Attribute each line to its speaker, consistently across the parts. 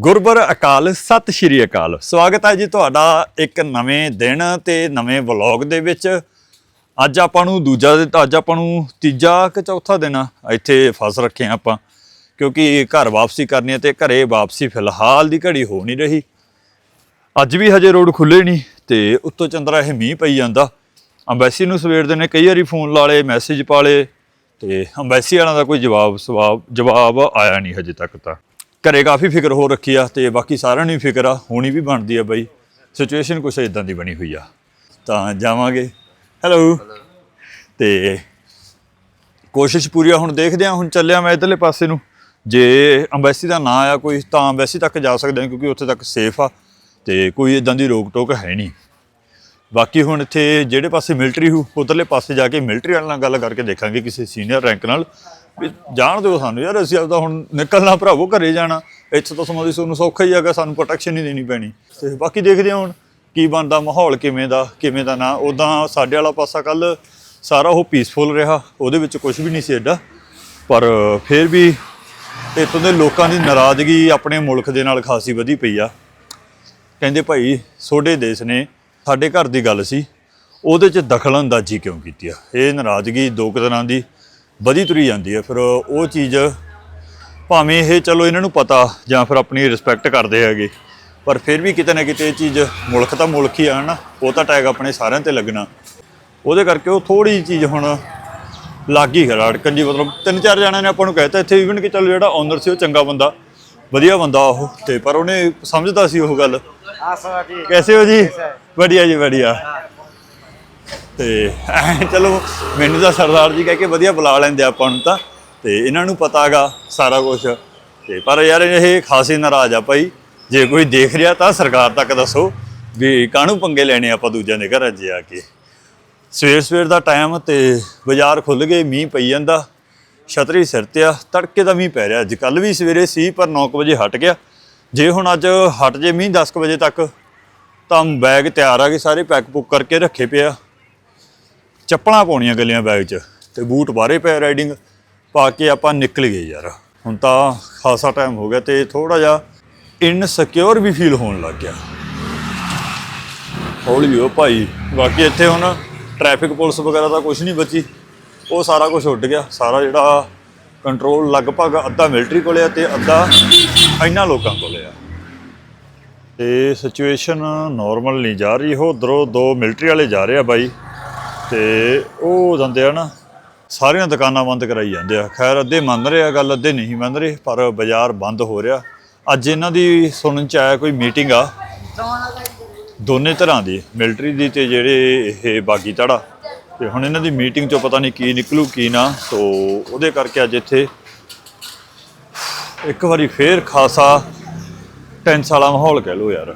Speaker 1: ਗੁਰਬਰ ਅਕਾਲ, ਸਤਿ ਸ਼੍ਰੀ ਅਕਾਲ। ਸਵਾਗਤ ਹੈ ਜੀ ਤੁਹਾਡਾ ਇੱਕ ਨਵੇਂ ਦਿਨ ਤੇ ਨਵੇਂ ਵਲੌਗ ਦੇ ਵਿੱਚ। ਅੱਜ ਆਪਾਂ ਨੂੰ ਦੂਜਾ ਅੱਜ ਆਪਾਂ ਨੂੰ ਤੀਜਾ ਕਿ ਚੌਥਾ ਦਿਨ ਆ ਇੱਥੇ ਫਸ ਰੱਖੇ ਆ ਆਪਾਂ, ਕਿਉਂਕਿ ਘਰ ਵਾਪਸੀ ਕਰਨੀ ਹੈ ਤੇ ਘਰੇ ਵਾਪਸੀ ਫਿਲਹਾਲ ਦੀ ਘੜੀ ਹੋ ਨਹੀਂ ਰਹੀ। ਅੱਜ ਵੀ ਹਜੇ ਰੋਡ ਖੁੱਲੇ ਨਹੀਂ ਤੇ ਉੱਤੋਂ ਚੰਦਰਾ ਇਹ ਮੀਂਹ ਪਈ ਜਾਂਦਾ। ਅੰਬੈਸੀ ਨੂੰ ਸਵੇਰ ਦੇ ਨੇ ਕਈ ਵਾਰੀ ਫੋਨ ਲਾ ਲਏ, ਮੈਸੇਜ ਪਾ ਲਏ ਤੇ ਅੰਬੈਸੀ ਵਾਲਿਆਂ ਦਾ ਕੋਈ ਜਵਾਬ ਸਵਾਬ, ਜਵਾਬ ਆਇਆ ਨਹੀਂ ਹਜੇ ਤੱਕ ਤਾਂ। ਘਰੇ ਕਾਫੀ ਫਿਕਰ ਹੋ ਰੱਖੀ ਆ ਤੇ ਬਾਕੀ ਸਾਰਿਆਂ ਨੂੰ ਹੀ ਫਿਕਰ ਆ, ਹੋਣੀ ਵੀ ਬਣਦੀ ਆ ਬਾਈ। ਸਿਚੁਏਸ਼ਨ ਕੁਛ ਇਦਾਂ ਦੀ ਬਣੀ ਹੋਈ ਆ। ਤਾਂ ਜਾਵਾਂਗੇ। ਹੈਲੋ ਤੇ ਕੋਸ਼ਿਸ਼ ਪੂਰੀ ਆ, ਹੁਣ ਦੇਖਦੇ ਆ, ਹੁਣ ਚੱਲਿਆ ਮੈਂ ਇਧਰਲੇ ਪਾਸੇ ਨੂੰ। ਜੇ ਅੰਬੈਸੀ ਦਾ ਨਾਂ ਆ ਕੋਈ, ਤਾਂ ਅੰਬੈਸੀ ਤੱਕ ਜਾ ਸਕਦੇ ਹਾਂ ਕਿਉਂਕਿ ਉੱਥੇ ਤੱਕ ਸੇਫ ਆ। ਤੇ ਕੋਈ ਇਦਾਂ ਦੀ ਰੋਕ ਟੋਕ ਹੈ ਨਹੀਂ। ਬਾਕੀ ਹੁਣ ਇੱਥੇ ਜਿਹੜੇ ਪਾਸੇ ਮਿਲਟਰੀ ਹੋ, ਉਧਰਲੇ ਪਾਸੇ ਜਾ ਕੇ ਮਿਲਟਰੀ ਵਾਲਿਆਂ ਨਾਲ ਗੱਲ ਕਰਕੇ ਦੇਖਾਂਗੇ ਕਿਸੇ ਸੀਨੀਅਰ ਰੈਂਕ ਨਾਲ। ਵੀ ਜਾਣ ਦਿਓ ਸਾਨੂੰ ਯਾਰ, ਅਸੀਂ ਆਪਦਾ ਹੁਣ ਨਿਕਲਣਾ ਭਰਾਵੋ, ਘਰੇ ਜਾਣਾ। ਇੱਥੇ ਤਾਂ ਸਮਾਂ ਦੀ ਸਾਨੂੰ ਸੌਖਾ ਹੀ ਹੈਗਾ, ਸਾਨੂੰ ਪ੍ਰੋਟੈਕਸ਼ਨ ਹੀ ਦੇਣੀ ਪੈਣੀ। ਤੇ ਬਾਕੀ ਦੇਖਦੇ ਹਾਂ ਹੁਣ ਕੀ ਬਣਦਾ, ਮਾਹੌਲ ਕਿਵੇਂ ਦਾ ਕਿਵੇਂ ਦਾ ਨਾ। ਉਦਾਂ ਸਾਡੇ ਵਾਲਾ ਪਾਸਾ ਕੱਲ ਸਾਰਾ ਉਹ ਪੀਸਫੁਲ ਰਿਹਾ, ਉਹਦੇ ਵਿੱਚ ਕੁਝ ਵੀ ਨਹੀਂ ਸੀ ਐਡਾ ਪਰ ਫਿਰ ਵੀ ਇੱਥੋਂ ਦੇ ਲੋਕਾਂ ਦੀ ਨਾਰਾਜ਼ਗੀ ਆਪਣੇ ਮੁਲਕ ਦੇ ਨਾਲ ਖਾਸੀ ਵਧੀ ਪਈ ਆ। ਕਹਿੰਦੇ ਭਾਈ ਸੋਡੇ ਦੇਸ਼ ਨੇ ਸਾਡੇ ਘਰ ਦੀ ਗੱਲ ਸੀ, ਉਹਦੇ 'ਚ ਦਖਲ ਅੰਦਾਜ਼ੀ ਕਿਉਂ ਕੀਤੀ ਆ? ਇਹ ਨਾਰਾਜ਼ਗੀ ਦੋ ਕੁ ਦਿਨਾਂ ਦੀ ਵਧੀ ਤੁਰੀ ਜਾਂਦੀ ਹੈ ਫਿਰ ਉਹ ਚੀਜ਼ ਭਾਵੇਂ ਇਹ ਚਲੋ ਇਹਨਾਂ ਨੂੰ ਪਤਾ ਜਾਂ ਫਿਰ ਆਪਣੀ ਰਿਸਪੈਕਟ ਕਰਦੇ ਹੈਗੇ, ਪਰ ਫਿਰ ਵੀ ਕਿਤੇ ਨਾ ਕਿਤੇ ਇਹ ਚੀਜ਼ ਮੁਲਕ ਤਾਂ ਮੁਲਕ ਹੀ ਆ ਨਾ ਉਹ ਤਾਂ ਟੈਗ ਆਪਣੇ ਸਾਰਿਆਂ ਤੇ ਲੱਗਣਾ। ਉਹਦੇ ਕਰਕੇ ਉਹ ਥੋੜੀ ਜਿਹੀ ਚੀਜ਼ ਹੁਣ ਲੱਗ ਗਈ ਹੈ ਅੜਕਣ ਜੀ, ਮਤਲਬ ਤਿੰਨ ਚਾਰ ਜਣਿਆਂ ਨੇ ਆਪਾਂ ਨੂੰ ਕਹਿਤਾ, ਇੱਥੇ ਈਵਨ ਕਿ ਚਲੋ ਜਿਹੜਾ ਓਨਰ ਸੀ, ਉਹ ਚੰਗਾ ਬੰਦਾ, ਵਧੀਆ ਬੰਦਾ ਉਹ ਤੇ, ਪਰ ਉਹਨੇ ਸਮਝਦਾ ਸੀ ਉਹ ਗੱਲ।
Speaker 2: ਆਸਾ ਜੀ
Speaker 1: ਕੈਸੇ ਹੋ ਜੀ ਵਧੀਆ ਜੀ ਵਧੀਆ ਤੇ ਚਲੋ ਮੈਨੂੰ ਤਾਂ ਸਰਦਾਰ ਜੀ ਕਹਿ ਕੇ ਵਧੀਆ ਬੁਲਾ ਲੈਂਦੇ ਆਪਾਂ ਨੂੰ ਤਾਂ ਤੇ ਇਹਨਾਂ ਨੂੰ ਪਤਾਗਾ ਸਾਰਾ ਕੁਝ ਤੇ ਪਰ ਯਾਰ ਇਹ ਖਾਸੇ ਨਾਰਾਜ਼ ਆ ਭਾਈ ਜੇ ਕੋਈ ਦੇਖ ਰਿਹਾ ਤਾਂ ਸਰਕਾਰ ਤੱਕ ਦੱਸੋ ਵੀ ਕਾਹਨੂੰ ਪੰਗੇ ਲੈਣੇ ਆਪਾਂ ਦੂਜਿਆਂ ਦੇ ਘਰਾਂ 'ਚ ਆ ਕੇ ਸਵੇਰ ਸਵੇਰ ਦਾ ਟਾਈਮ ਤੇ ਬਾਜ਼ਾਰ ਖੁੱਲ ਗਏ ਮੀਂਹ ਪਈ ਜਾਂਦਾ ਛਤਰੀ ਸਿਰ ਤੇ ਆ ਤੜਕੇ ਦਾ ਮੀਂਹ ਪੈ ਰਿਹਾ ਅੱਜ ਕੱਲ ਵੀ ਸਵੇਰੇ ਸੀ ਪਰ 9 ਵਜੇ ਹਟ ਗਿਆ ਜੇ ਹੁਣ ਅੱਜ ਹਟ ਜੇ ਮੀਂਹ 10 ਕੁ ਵਜੇ ਤੱਕ, ਤਾਂ ਬੈਗ ਤਿਆਰ ਆ ਗਏ ਸਾਰੇ ਪੈਕ ਪੁੱਕ ਕਰਕੇ ਰੱਖੇ ਪਿਆ ਚੱਪਲਾਂ ਪਾਉਣੀਆਂ ਗੱਲੀਆਂ ਬੈਗ 'ਚ ਤੇ ਬੂਟ ਬਾਹਰੇ ਪਏ ਰਾਈਡਿੰਗ ਪਾ ਕੇ ਆਪਾਂ ਨਿਕਲ ਗਏ ਯਾਰ। ਹੁਣ ਤਾਂ ਖਾਸਾ ਟਾਈਮ ਹੋ ਗਿਆ ਤੇ ਥੋੜਾ ਜਿਹਾ ਇਨਸਿਕਿਉਰ ਵੀ ਫੀਲ ਹੋਣ ਲੱਗ ਗਿਆ। ਹੌਲੀ ਹੋ ਭਾਈ, ਬਾਕੀ ਇੱਥੇ ਹੁਣ ਟ੍ਰੈਫਿਕ ਪੁਲਿਸ ਵਗੈਰਾ ਦਾ ਕੁਝ ਨਹੀਂ ਬਚੀ। ਉਹ ਸਾਰਾ ਕੁਝ ਉੱਡ ਗਿਆ। ਸਾਰਾ ਜਿਹੜਾ ਕੰਟਰੋਲ ਲਗਭਗ ਅੱਧਾ ਮਿਲਟਰੀ ਕੋਲੇ ਆ ਤੇ ਅੱਧਾ ਇਹਨਾਂ ਲੋਕਾਂ ਕੋਲੇ ਆ। ਤੇ ਸਿਚੁਏਸ਼ਨ ਨਾਰਮਲ ਨਹੀਂ ਜਾ ਰਹੀ, ਉਹ ਉਧਰੋਂ ਦੋ ਮਿਲਟਰੀ ਵਾਲੇ ਜਾ ਰਹੇ ਆ ਬਾਈ। ਤੇ ਉਹ ਜਾਂਦੇ ਆ ਨਾ, ਸਾਰੀਆਂ ਦੁਕਾਨਾਂ ਬੰਦ ਕਰਾਈ ਜਾਂਦੇ ਆ। ਖੈਰ, ਅੱਧੇ ਮੰਨ ਰਹੇ ਆ ਗੱਲ, ਅੱਧੇ ਨਹੀਂ ਮੰਨ ਰਹੇ, ਪਰ ਬਾਜ਼ਾਰ ਬੰਦ ਹੋ ਰਿਹਾ। ਅੱਜ ਇਹਨਾਂ ਦੀ ਸੁਣਨ ਚ ਆਇਆ ਕੋਈ ਮੀਟਿੰਗ ਆ। ਦੋਨੇ ਤਰ੍ਹਾਂ ਦੀ ਮਿਲਟਰੀ ਦੀ ਤੇ ਜਿਹੜੇ ਇਹ ਬਾਗੀ ਤੜਾ। ਤੇ ਹੁਣ ਇਹਨਾਂ ਦੀ ਮੀਟਿੰਗ ਚੋਂ ਪਤਾ ਨਹੀਂ ਕੀ ਨਿਕਲੂ, ਕੀ ਨਾ। ਤੋ ਉਹਦੇ ਕਰਕੇ ਅੱਜ ਇੱਥੇ ਇੱਕ ਵਾਰੀ ਫੇਰ ਖਾਸਾ ਟੈਂਸ ਵਾਲਾ ਮਾਹੌਲ ਕਹਿ ਲੋ ਯਾਰ।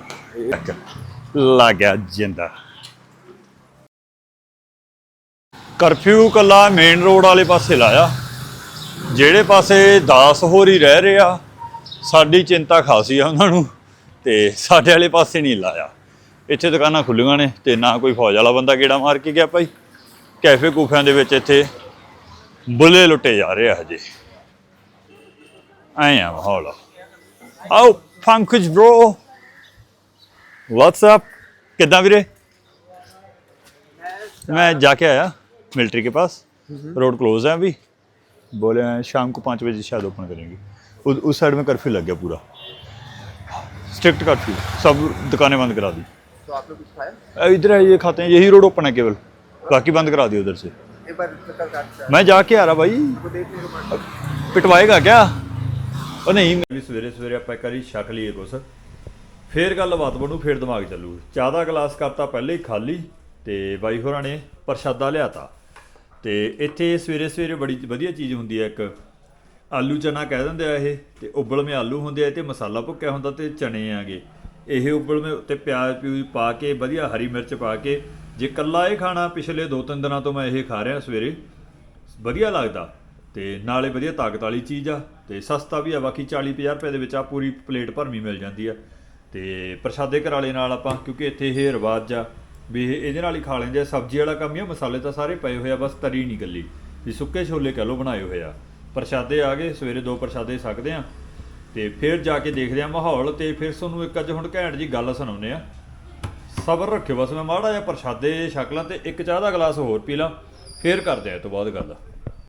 Speaker 1: ਲੱਗ ਗਿਆ ਜਿੰਦਾ। ਕਰਫਿਊ ਕੱਲਾ ਮੇਨ ਰੋਡ ਵਾਲੇ ਪਾਸੇ ਲਾਇਆ। ਜਿਹੜੇ ਪਾਸੇ ਦਾਸ ਹੋਰ ਹੀ ਰਹਿ ਰਿਹਾ ਸਾਡੀ ਚਿੰਤਾ ਖਾਸੀ ਆ ਉਹਨਾਂ ਨੂੰ ਤੇ ਸਾਡੇ ਵਾਲੇ ਪਾਸੇ ਨਹੀਂ ਲਾਇਆ। ਇੱਥੇ ਦੁਕਾਨਾਂ ਖੁੱਲੀਆਂ ਨੇ ਤੇ ਨਾ ਕੋਈ ਫੌਜ ਵਾਲਾ ਬੰਦਾ ਗੇੜਾ ਮਾਰ ਕੇ ਗਿਆ ਭਾਈ। ਕੈਫੇ ਕੂਫਿਆਂ ਦੇ ਵਿੱਚ ਇੱਥੇ ਬੁੱਲੇ ਲੁੱਟੇ ਜਾ ਰਹੇ ਆ ਹਜੇ। I am hollow. Oh, Pankaj bro. What's up? कितना वीरे मैं जाके आया मिलिट्री के पास. रोड क्लोज है अभी. बोले हैं शाम को पाँच बजे शायद ओपन करेंगे. उ, उस साइड में कर्फ्यू लग गया पूरा. स्ट्रिक्ट कर्फ्यू सब दुकानें बंद करा दी.
Speaker 2: तो आपने कुछ खाया?
Speaker 1: इधर है ये खाते हैं. यही रोड ओपन है केवल. बाकी बंद करा दिया उधर से. मैं जाके आ रहा भाई. पिटवाएगा क्या? ਉਹ ਨਹੀਂ। ਵੀ ਸਵੇਰੇ ਸਵੇਰੇ ਆਪਾਂ ਇੱਕ ਵਾਰੀ ਛਕ ਲਈਏ ਕੁਛ। ਫੇਰ ਗੱਲਬਾਤ ਬਣੂ, ਫੇਰ ਦਿਮਾਗ ਚੱਲੂ। ਚਾਹ ਦਾ ਗਲਾਸ ਕਰਤਾ ਪਹਿਲੇ ਹੀ ਖਾਲੀ ਤੇ ਬਾਈ ਹੋਰਾਂ ਨੇ ਪ੍ਰਸ਼ਾਦਾ ਲਿਆਤਾ। ਤੇ ਇੱਥੇ ਸਵੇਰੇ ਸਵੇਰੇ ਬੜੀ ਵਧੀਆ ਚੀਜ਼ ਹੁੰਦੀ ਹੈ ਇੱਕ। ਆਲੂ ਚਨਾ ਕਹਿ ਦਿੰਦੇ ਆ ਇਹ, ਤੇ ਉਬਲਵੇਂ ਆਲੂ ਹੁੰਦੇ ਆ ਤੇ ਮਸਾਲਾ ਭੁੱਕਿਆ ਹੁੰਦਾ ਤੇ ਚਨੇ ਆਗੇ। ਇਹ ਉਬਲਵੇਂ ਉੱਤੇ ਪਿਆਜ਼ ਪਿਊਜ਼ ਪਾ ਕੇ, ਵਧੀਆ ਹਰੀ ਮਿਰਚ ਪਾ ਕੇ, ਜੇ ਕੱਲਾ ਇਹ ਖਾਣਾ ਪਿਛਲੇ 2-3 ਦਿਨਾਂ ਤੋਂ ਮੈਂ ਇਹ ਖਾ ਰਿਹਾ ਸਵੇਰੇ, ਵਧੀਆ ਲੱਗਦਾ। ਤੇ ਨਾਲੇ ਵਧੀਆ ਤਾਕਤ ਵਾਲੀ ਚੀਜ਼ ਆ। ਤੇ ਸਸਤਾ ਵੀ ਆ, ਬਾਕੀ 40-50 ਰੁਪਏ ਦੇ ਵਿੱਚ ਆ, ਪੂਰੀ ਪਲੇਟ ਭਰਮੀ ਮਿਲ ਜਾਂਦੀ ਆ। ਤੇ ਪ੍ਰਸ਼ਾਦੇ ਕਰਾਲੇ ਨਾਲ ਆਪਾਂ, ਕਿਉਂਕਿ ਇੱਥੇ ਇਹ ਰਿਵਾਜ ਆ ਵੀ ਇਹਦੇ ਨਾਲ ਹੀ ਖਾ ਲੈਂਦੇ ਆ। ਸਬਜ਼ੀ ਵਾਲਾ ਕੰਮ ਹੀ ਆ, ਮਸਾਲੇ ਤਾਂ ਸਾਰੇ ਪਏ ਹੋਏ ਆ, ਬਸ ਤਰੀ ਨਹੀਂ ਗੱਲੀ ਵੀ ਸੁੱਕੇ ਛੋਲੇ ਕਹਿ ਲੋ ਬਣਾਏ ਹੋਏ ਆ। ਪ੍ਰਸ਼ਾਦੇ ਆ ਗਏ, ਸਵੇਰੇ ਦੋ ਪ੍ਰਸ਼ਾਦੇ ਸਕਦੇ ਆ। ਤੇ ਫਿਰ ਜਾ ਕੇ ਦੇਖਦੇ ਆ ਮਾਹੌਲ ਤੇ ਫਿਰ ਤੁਹਾਨੂੰ ਇੱਕ ਅੱਜ ਹੁਣ ਘੈਂਟ ਜੀ ਗੱਲ ਸੁਣਾਉਂਦੇ ਆ। ਸਬਰ ਰੱਖਿਓ, ਬਸ ਮੈਂ ਮਾੜਾ ਜਿਹਾ ਪ੍ਰਸ਼ਾਦੇ ਛਕ ਲਾਂ ਤੇ ਇੱਕ ਚਾਹ ਦਾ ਗਲਾਸ ਹੋਰ ਪੀ ਲਾਂ, ਫੇਰ ਕਰਦੇ ਆ ਇਹ ਤੋਂ ਬਾਅਦ ਗੱਲ।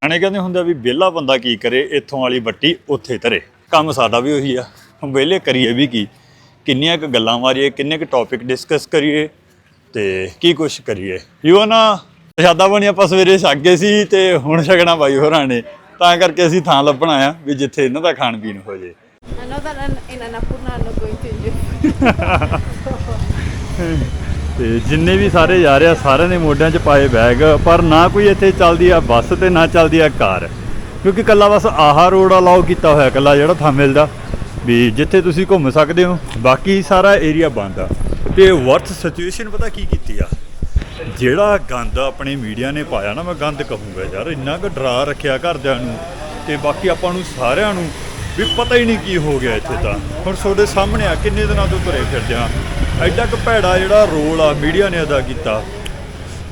Speaker 1: ਆਣੇ ਕਹਿੰਦੇ ਹੁੰਦੇ ਵੀ ਵਿਹਲਾ ਬੰਦਾ ਕੀ ਕਰੇ ਇੱਥੋਂ ਵਾਲੀ ਬੱਟੀ ਉੱਥੇ ਧਰੇ। ਕੰਮ ਸਾਡਾ ਵੀ ਉਹੀ ਆ। ਵਿਹਲੇ ਕਰੀਏ ਵੀ ਕੀ? ਕਿੰਨੀਆਂ ਕੁ ਗੱਲਾਂ ਮਾਰੀਏ ਕਿੰਨੇ ਕੁ ਟੌਪਿਕ ਡਿਸਕਸ ਕਰੀਏ ਤੇ ਕੀ ਕੁਛ ਕਰੀਏ। ਯੋ ਨਾ ਪ੍ਰਸ਼ਾਦਾ ਬਣੀ ਆਪਾਂ ਸਵੇਰੇ ਛਕ ਗਏ ਸੀ ਤੇ ਹੁਣ ਛਕਣਾ ਬਾਈ ਹੋਰਾਂ ਨੇ। ਤਾਂ ਕਰਕੇ ਅਸੀਂ ਥਾਂ ਲੱਭਣਾ ਆ ਵੀ ਜਿੱਥੇ ਇਹਨਾਂ ਦਾ ਖਾਣ ਪੀਣ ਹੋ ਜੇ।
Speaker 3: I know that in, Annapurna I'm not going to enjoy
Speaker 1: ਤੇ ਜਿੰਨੇ ਵੀ ਸਾਰੇ ਜਾ ਰਹੇ ਆ, ਸਾਰਿਆਂ ਦੇ ਮੋਢਿਆਂ 'ਚ ਪਾਏ ਬੈਗ, ਪਰ ਨਾ ਕੋਈ ਇੱਥੇ ਚੱਲਦੀ ਆ ਬੱਸ ਤੇ, ਨਾ ਚੱਲਦੀ ਆ ਕਾਰ। ਕਿਉਂਕਿ ਕੱਲਾ ਬਸ ਆਹਾ ਰੋਡ ਅਲਾਉ ਕੀਤਾ ਹੋਇਆ ਕੱਲਾ ਜਿਹੜਾ ਥਾਂ ਮਿਲਦਾ। ਵੀ ਜਿੱਥੇ ਤੁਸੀਂ ਘੁੰਮ ਸਕਦੇ ਹੋ, ਬਾਕੀ ਸਾਰਾ ਏਰੀਆ ਬੰਦ ਆ। ਤੇ ਵਰਥ ਸਿਚੁਏਸ਼ਨ ਪਤਾ ਕੀ ਕੀਤੀ ਆ? ਜਿਹੜਾ ਗੰਦ ਆਪਣੇ ਮੀਡੀਆ ਨੇ ਪਾਇਆ ਨਾ, ਮੈਂ ਗੰਦ ਕਹੂੰਗਾ ਯਾਰ, ਇੰਨਾ ਕੁ ਡਰਾ ਰੱਖਿਆ ਘਰਦਿਆਂ ਨੂੰ, ਤੇ ਬਾਕੀ ਆਪਾਂ ਨੂੰ ਸਾਰਿਆਂ ਨੂੰ, ਵੀ ਪਤਾ ਹੀ ਨਹੀਂ ਕੀ ਹੋ ਗਿਆ ਇੱਥੇ ਤਾਂ। ਹੁਣ ਤੁਹਾਡੇ ਸਾਹਮਣੇ ਆ, ਕਿੰਨੇ ਦਿਨਾਂ ਤੋਂ ਤੁਰੇ ਫਿਰਦੇ ਆ। ਐਡਾ ਕੁ ਭੈੜਾ ਜਿਹੜਾ ਰੋਲ ਆ ਮੀਡੀਆ ਨੇ ਅਦਾ ਕੀਤਾ।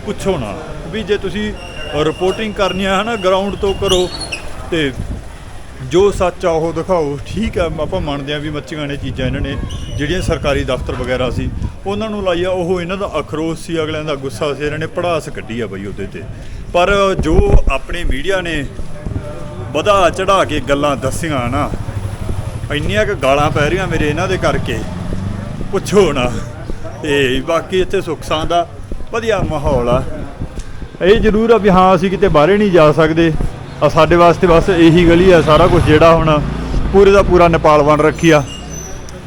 Speaker 1: ਪੁੱਛੋ ਨਾ ਵੀ ਜੇ ਤੁਸੀਂ ਰਿਪੋਰਟਿੰਗ ਕਰਨੀ ਆ ਹਨਾ ਗਰਾਊਂਡ ਤੋਂ ਕਰੋ, ਤੇ ਜੋ ਸੱਚ ਆ ਉਹ ਦਿਖਾਓ, ਠੀਕ ਆ, ਆਪਾਂ ਮੰਨਦੇ ਆ ਵੀ ਮੱਚੀਆਂ ਨੇ ਚੀਜ਼ਾਂ ਇਹਨਾਂ ਨੇ, ਜਿਹੜੀਆਂ ਸਰਕਾਰੀ ਦਫ਼ਤਰ ਵਗੈਰਾ ਸੀ, ਉਹਨਾਂ ਨੂੰ ਲਾਈਆ ਉਹ ਇਹਨਾਂ ਦਾ ਅਖਰੋਸ਼ ਸੀ, ਅਗਲਿਆਂ ਦਾ ਗੁੱਸਾ ਸੀ, ਇਹਨਾਂ ਨੇ ਪੜਾਸ ਕੱਢੀ ਆ ਬਈ ਉਹਦੇ ਤੇ। ਪਰ ਜੋ ਆਪਣੇ ਮੀਡੀਆ ਨੇ ਵਧਾ ਚੜਾ ਕੇ ਗੱਲਾਂ ਦੱਸੀਆਂ ਨਾ, ਇੰਨੀਆਂ ਕੁ ਗਾਲਾਂ ਪੈ ਰਹੀਆਂ ਮੇਰੇ ਇਹਨਾਂ ਦੇ ਕਰਕੇ ਪੁੱਛੋ ਨਾ। ਤੇ ਬਾਕੀ ਇੱਥੇ ਸੁੱਖ ਸਾਂ ਦਾ ਵਧੀਆ ਮਾਹੌਲ ਆ। ਇਹ ਜ਼ਰੂਰ ਆ ਵੀ ਹਾਂ ਅਸੀਂ ਕਿਤੇ ਬਾਹਰੇ ਨਹੀਂ ਜਾ ਸਕਦੇ। ਆ ਸਾਡੇ ਵਾਸਤੇ ਬਸ ਇਹੀ ਗਲੀ ਆ ਸਾਰਾ ਕੁਝ ਜਿਹੜਾ ਹੁਣ। ਪੂਰੇ ਦਾ ਪੂਰਾ ਨੇਪਾਲ ਬਣ ਰੱਖੀ ਆ।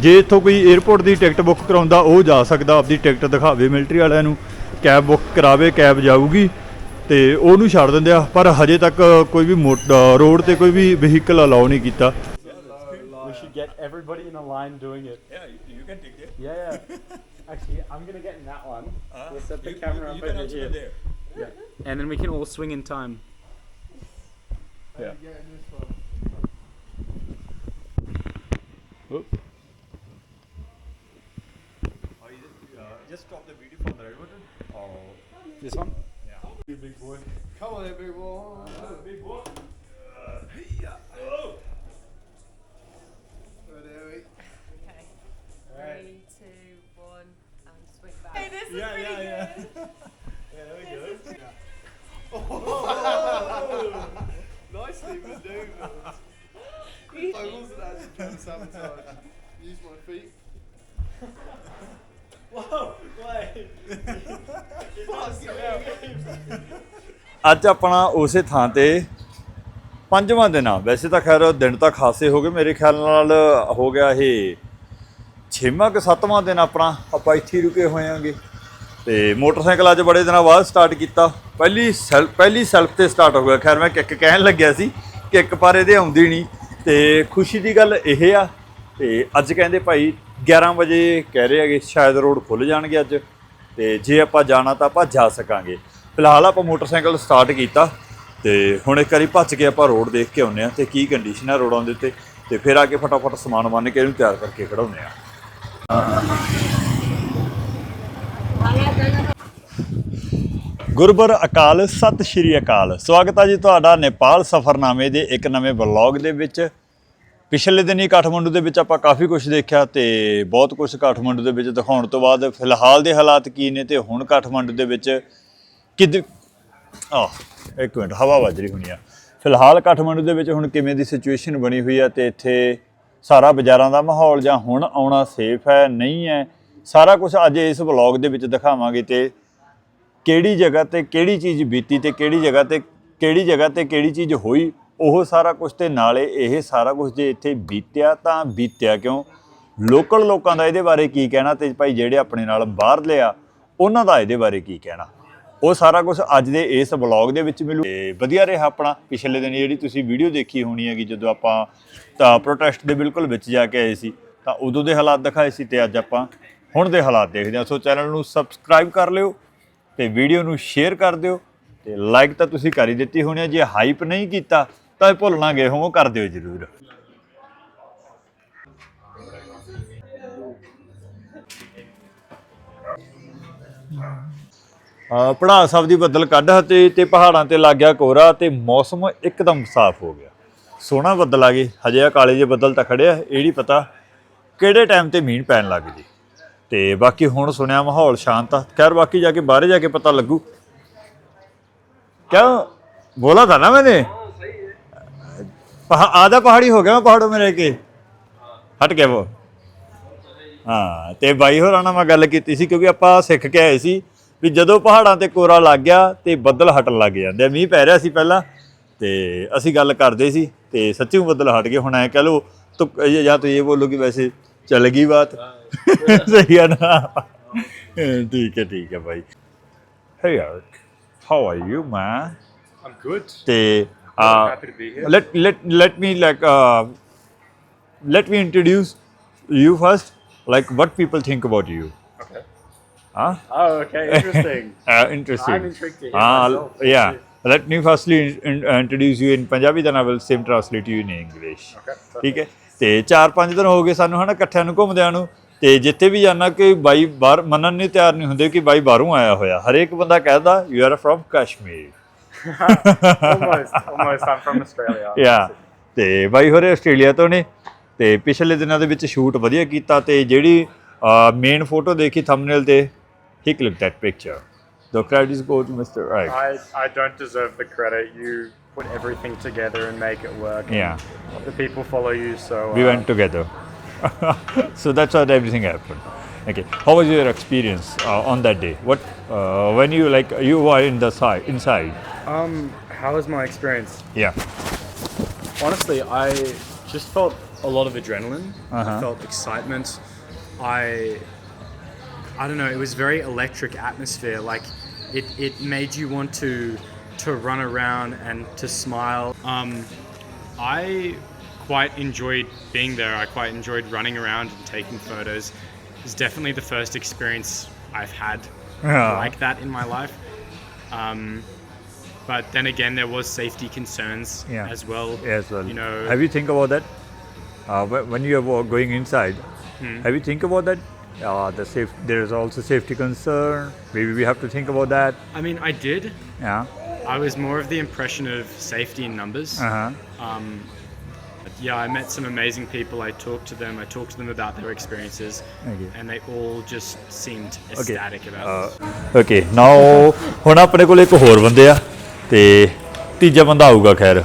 Speaker 1: ਜੇ ਇੱਥੋਂ ਕੋਈ 에어ਪੋਰਟ ਦੀ ਟਿਕਟ ਬੁੱਕ ਕਰਾਉਂਦਾ ਉਹ ਜਾ ਸਕਦਾ ਆਪਦੀ ਟਿਕਟ ਦਿਖਾਵੇ ਮਿਲਟਰੀ ਵਾਲਿਆਂ ਨੂੰ। ਕੈਬ ਬੁੱਕ ਕਰਾਵੇ ਕੈਬ ਜਾਊਗੀ। ਤੇ ਉਹਨੂੰ ਛੱਡ ਦਿੰਦੇ ਆ ਪਰ ਹਜੇ ਤੱਕ ਕੋਈ ਵੀ ਰੋਡ ਤੇ ਕੋਈ ਵੀ ਵਹੀਕਲ ਅਲਾਉ ਨਹੀਂ ਕੀਤਾ।
Speaker 4: We should get everybody in a line doing it.
Speaker 1: Yeah,
Speaker 4: Yeah, yeah. Actually, I'm gonna get in that one. we'll set the camera up over here. Yeah. And then we can all swing in time.
Speaker 1: Yeah. Just stop the video from the red button. Oh.
Speaker 4: This one?
Speaker 1: You big boy.
Speaker 2: Come on, big boy.
Speaker 1: Big boy.
Speaker 3: Is
Speaker 1: Yeah,
Speaker 3: pretty
Speaker 1: yeah, yeah.
Speaker 3: good.
Speaker 1: Yeah, there we go.
Speaker 2: Nicely maneuvered. I wasn't actually trying to sabotage. Use my feet.
Speaker 1: ਅੱਜ ਆਪਣਾ ਉਸੇ ਥਾਂ ਤੇ ਪੰਜਵਾਂ ਦਿਨ ਆ ਵੈਸੇ ਤਾਂ ਖੈਰ ਦਿਨ ਤਾਂ ਖਾਸੇ ਹੋ ਗਏ ਮੇਰੇ ਖਿਆਲ ਨਾਲ ਹੋ ਗਿਆ ਇਹ ਛੇਵਾਂ ਕਿ ਸੱਤਵਾਂ ਦਿਨ ਆਪਣਾ ਆਪਾਂ ਇੱਥੇ ਹੀ ਰੁਕੇ ਹੋਏ ਆਂਗੇ ਤੇ ਮੋਟਰਸਾਈਕਲ ਅੱਜ ਬੜੇ ਦਿਨਾਂ ਬਾਅਦ ਸਟਾਰਟ ਕੀਤਾ। ਪਹਿਲੀ ਸੈਲ ਪਹਿਲੀ ਸੈਲਫ ਤੇ ਸਟਾਰਟ ਹੋ ਗਿਆ। ਖੈਰ, ਮੈਂ ਕਿੱਕ ਕਹਿਣ ਲੱਗਿਆ ਸੀ ਕਿ ਇੱਕ ਪਰ ਇਹਦੇ ਆਉਂਦੀ ਨਹੀਂ। ਤੇ ਖੁਸ਼ੀ ਦੀ ਗੱਲ ਇਹ ਆ, ਤੇ ਅੱਜ ਕਹਿੰਦੇ ਭਾਈ 11 ਵਜੇ ਕਹਿ ਰਹੇ ਹੈਗੇ, ਸ਼ਾਇਦ ਰੋਡ ਖੁੱਲ ਜਾਣਗੇ ਅੱਜ। ਤੇ ਜੇ ਆਪਾਂ ਜਾਣਾ ਤਾਂ ਆਪਾਂ ਜਾ ਸਕਾਂਗੇ। ਫਿਲਹਾਲ ਆਪਾਂ ਮੋਟਰਸਾਈਕਲ ਸਟਾਰਟ ਕੀਤਾ। ਤੇ ਹੁਣ ਇੱਕ ਵਾਰੀ ਭੱਜ ਕੇ ਆਪਾਂ ਰੋਡ ਦੇਖ ਕੇ ਆਉਂਦੇ ਆ ਤੇ ਕੀ ਕੰਡੀਸ਼ਨ ਆ ਰੋਡਾਂ ਦੇ ਉੱਤੇ। ਤੇ ਫਿਰ ਆ ਕੇ ਫਟਾਫਟ ਸਮਾਨ ਬੰਨ ਕੇ ਇਹਨੂੰ ਤਿਆਰ ਕਰਕੇ ਖੜਾਉਂਦੇ ਆ ਗੁਰਬਰ ਅਕਾਲ, ਸਤਿ ਸ਼੍ਰੀ ਅਕਾਲ। ਸਵਾਗਤ ਹੈ ਜੀ ਤੁਹਾਡਾ ਨੇਪਾਲ ਸਫਰਨਾਮੇ ਦੇ ਇੱਕ ਨਵੇਂ ਵਲੌਗ ਦੇ ਵਿੱਚ। ਪਿਛਲੇ ਦਿਨੀ ਕਾਠਮੰਡੂ ਦੇ ਵਿੱਚ ਆਪਾਂ ਕਾਫੀ ਕੁਝ ਦੇਖਿਆ ਤੇ ਬਹੁਤ ਕੁਝ ਕਾਠਮੰਡੂ ਦੇ ਵਿੱਚ ਦਿਖਾਉਣ ਤੋਂ ਬਾਅਦ ਫਿਲਹਾਲ ਦੇ ਹਾਲਾਤ ਕੀ ਨੇ ਤੇ ਹੁਣ ਕਾਠਮੰਡੂ ਦੇ ਵਿੱਚ ਕਿਦ ਆ ਇੱਕ ਮਿੰਟ, ਹਵਾ ਵੱਜ ਰਹੀ ਹੋਣੀ ਆ। ਫਿਲਹਾਲ ਕਾਠਮੰਡੂ ਦੇ ਵਿੱਚ ਹੁਣ ਕਿਵੇਂ ਦੀ ਸਿਚੁਏਸ਼ਨ ਬਣੀ ਹੋਈ ਆ ਤੇ ਇੱਥੇ ਸਾਰਾ ਬਾਜ਼ਾਰਾਂ ਦਾ ਮਾਹੌਲ ਜਾਂ ਹੁਣ ਆਉਣਾ ਸੇਫ ਹੈ, ਨਹੀਂ ਹੈ, ਸਾਰਾ ਕੁਝ ਅੱਜ ਇਸ ਵਲੌਗ ਦੇ ਵਿੱਚ ਦਿਖਾਵਾਂਗੇ ਤੇ ਕਿਹੜੀ ਜਗ੍ਹਾ ਤੇ ਕਿਹੜੀ ਚੀਜ਼ ਬੀਤੀ ਤੇ ਕਿਹੜੀ ਜਗ੍ਹਾ ਤੇ ਕਿਹੜੀ ਜਗ੍ਹਾ ਤੇ ਕਿਹੜੀ ਚੀਜ਼ ਹੋਈ, ਉਹ ਸਾਰਾ ਕੁਝ ਤੇ ਨਾਲੇ ਇਹ ਸਾਰਾ ਕੁਝ ਜੇ ਇੱਥੇ ਬੀਤਿਆ ਤਾਂ ਬੀਤਿਆ ਕਿਉਂ? ਲੋਕਲ ਲੋਕਾਂ ਦਾ ਇਹਦੇ ਬਾਰੇ ਕੀ ਕਹਿਣਾ ਤੇ ਭਾਈ ਜਿਹੜੇ ਆਪਣੇ ਨਾਲ ਬਾਹਰ ਲਿਆ ਉਹਨਾਂ ਦਾ ਇਹਦੇ ਬਾਰੇ ਕੀ ਕਹਿਣਾ? ਉਹ ਸਾਰਾ ਕੁਝ ਅੱਜ ਦੇ ਇਸ ਵਲੌਗ ਦੇ ਵਿੱਚ ਮਿਲੂ ਤੇ ਵਧੀਆ ਰਿਹਾ ਆਪਣਾ। ਪਿਛਲੇ ਦਿਨ ਜਿਹੜੀ ਤੁਸੀਂ ਵੀਡੀਓ ਦੇਖੀ ਹੋਣੀ ਹੈਗੀ, ਜਦੋਂ ਆਪਾਂ ਤਾਂ ਪ੍ਰੋਟੈਸਟ ਦੇ ਬਿਲਕੁਲ ਵਿੱਚ ਜਾ ਕੇ ਆਏ ਸੀ, ਤਾਂ ਉਦੋਂ ਦੇ ਹਾਲਾਤ ਦਿਖਾਏ ਸੀ ਤੇ ਅੱਜ ਆਪਾਂ ਹੁਣ ਦੇ ਹਾਲਾਤ ਦੇਖਦੇ ਹਾਂ। ਸੋ ਚੈਨਲ ਨੂੰ ਸਬਸਕ੍ਰਾਈਬ ਕਰ ਲਿਓ ਤੇ ਵੀਡੀਓ ਨੂੰ ਸ਼ੇਅਰ ਕਰ ਦਿਓ ਤੇ ਲਾਈਕ ਤਾਂ ਤੁਸੀਂ ਕਰ ਹੀ ਦਿੱਤੀ ਹੋਣੀ ਹੈ ਜੇ ਹਾਈਪ ਨਹੀਂ ਕੀਤਾ, ਤਾਂ ਇਹ ਭੁੱਲ ਨਾ ਗਏ ਹੋ ਕਰ ਦਿਓ ਜਰੂਰ। ਆ ਪੜਾ ਸਾਹਿਬ ਦੀ ਬੱਦਲ ਕੱਢ ਤੇ ਤੇ ਪਹਾੜਾਂ ਤੇ ਲੱਗ ਗਿਆ ਕੋਰਾ ਤੇ ਮੌਸਮ ਇੱਕਦਮ ਸਾਫ਼ ਹੋ ਗਿਆ। ਸੋਹਣਾ ਬੱਦਲ ਆ ਗਏ। ਹਜੇ ਆ ਕਾਲੇ ਜਿਹੇ ਬੱਦਲ ਤਾਂ ਖੜੇ ਇਹ ਨਹੀਂ ਪਤਾ ਕਿਹੜੇ ਟਾਈਮ ਤੇ ਮੀਂਹ ਪੈਣ ਲੱਗ ਜੇ। ਤੇ ਬਾਕੀ ਹੁਣ ਸੁਣਿਆ ਮਾਹੌਲ ਸ਼ਾਂਤ ਆ ਖੈਰ ਬਾਕੀ ਜਾ ਕੇ ਬਾਹਰ ਜਾ ਕੇ ਪਤਾ ਲੱਗੂ क्या बोला था ना मैंने पहा- आधा पहाड़ी हो गया मैं पहाड़ों में रह के ਹਟ ਗਿਆ ਉਹ ਹਾਂ ਤੇ ਬਾਈ ਹੋਰਾਂ ਨਾਲ ਮੈਂ ਗੱਲ ਕੀਤੀ ਸੀ ਕਿਉਂਕਿ ਆਪਾਂ ਸਿੱਖ ਕੇ ਆਏ ਸੀ ਵੀ ਜਦੋਂ ਪਹਾੜਾਂ ਤੇ ਕੋਰਾ ਲੱਗ ਗਿਆ ਤੇ ਬੱਦਲ ਹਟਣ ਲੱਗ ਜਾਂਦੇ ਆ ਮੀਂਹ ਪੈ ਰਿਹਾ ਸੀ ਪਹਿਲਾਂ ਤੇ ਅਸੀਂ ਗੱਲ ਕਰਦੇ ਸੀ ਤੇ ਸੱਚੀ ਬੱਦਲ ਹਟ ਗਏ ਹੁਣ ਐ ਕਹ ਲੋ तो या तो ये बोलो कि वैसे चल गई ਸਹੀ ਆ ਨਾ ਹਾਂ, ਠੀਕ ਹੈ ਠੀਕ ਹੈ ਭਾਈ hey ਅਰਕ how are you man
Speaker 4: I'm good.
Speaker 1: ਤੇ ਆ
Speaker 4: Happy to be here.
Speaker 1: let let let me like uh, let me introduce you first like what people think about you
Speaker 4: Okay.
Speaker 1: huh?
Speaker 4: Oh, okay. Interesting.
Speaker 1: uh, interesting
Speaker 4: I'm intrigued to hear
Speaker 1: Ah,
Speaker 4: myself.
Speaker 1: yeah let me firstly in, in- introduce you in punjabi then i will same translate you in english
Speaker 4: okay.
Speaker 1: ਠੀਕ ਹੈ ਤੇ 4-5 ਦਿਨ ਹੋ ਗਏ ਸਾਨੂੰ ਹਨਾ ਇਕੱਠਿਆਂ ਨੂੰ ਘੁੰਮਦਿਆਂ ਨੂੰ ਤੇ ਜਿੱਥੇ ਵੀ ਜਾਣਾ ਕਿ ਬਾਈ ਬਾਹਰ ਮੰਨਣ ਨਹੀਂ ਤਿਆਰ ਨਹੀਂ ਹੁੰਦੇ ਕਿ ਬਾਈ ਬਾਹਰੋਂ ਆਇਆ ਹੋਇਆ ਹਰੇਕ ਬੰਦਾ ਕਹਿੰਦਾ you are from Kashmir
Speaker 4: almost. Almost. I'm from Australia.
Speaker 1: ਯਾ ਤੇ ਬਾਈ ਹੋਰੇ ਆਸਟ੍ਰੇਲੀਆ ਤੋਂ ਨੇ ਤੇ ਪਿਛਲੇ ਦਿਨਾਂ ਦੇ ਵਿੱਚ ਸ਼ੂਟ ਵਧੀਆ ਕੀਤਾ ਤੇ ਜਿਹੜੀ ਮੇਨ ਫੋਟੋ ਦੇਖੀ ਥੰਬਨੇਲ ਤੇ ਹੀ click that picture the credit go to Mr. Right.
Speaker 4: I, I don't deserve the credit. You put everything together and make it work.
Speaker 1: Yeah.
Speaker 4: The people follow you, so.
Speaker 1: We
Speaker 4: uh,
Speaker 1: went together. so that's how everything happened. Okay. How was your experience uh, on that day? What uh, when you like you were in the side inside?
Speaker 4: Um, how was my experience?
Speaker 1: Yeah.
Speaker 4: Honestly, I just felt a lot of adrenaline.
Speaker 1: Uh-huh.
Speaker 4: I felt excitement. I I don't know, it was very electric atmosphere. Like it, it made you want to to run around and to smile. Um, I quite enjoyed being there. I quite enjoyed running around and taking photos. It's definitely the first experience I've had like that in my life. Um, but then again, there was safety concerns
Speaker 1: Yeah.
Speaker 4: as well.
Speaker 1: As well.
Speaker 4: You know,
Speaker 1: Have you think about that? Uh, when you are going inside,
Speaker 4: Hmm.
Speaker 1: have you think about that? Uh, the safe. There is also safety concern. Maybe we have to think about that.
Speaker 4: I mean, I did.
Speaker 1: Yeah.
Speaker 4: I was more of the impression of safety in numbers.
Speaker 1: Uh huh.
Speaker 4: Um, yeah, I met some amazing people. I talked to them. I talked to them about their experiences,
Speaker 1: okay.
Speaker 4: and they all just seemed ecstatic okay. about. Uh,
Speaker 1: okay, now ਹੁਣ ਆਪਣੇ ਕੋਲ ਇੱਕ ਹੋਰ ਬੰਦੇ ਆ ਤੇ ਤੀਜਾ ਬੰਦਾ ਆਊਗਾ ਖੈਰ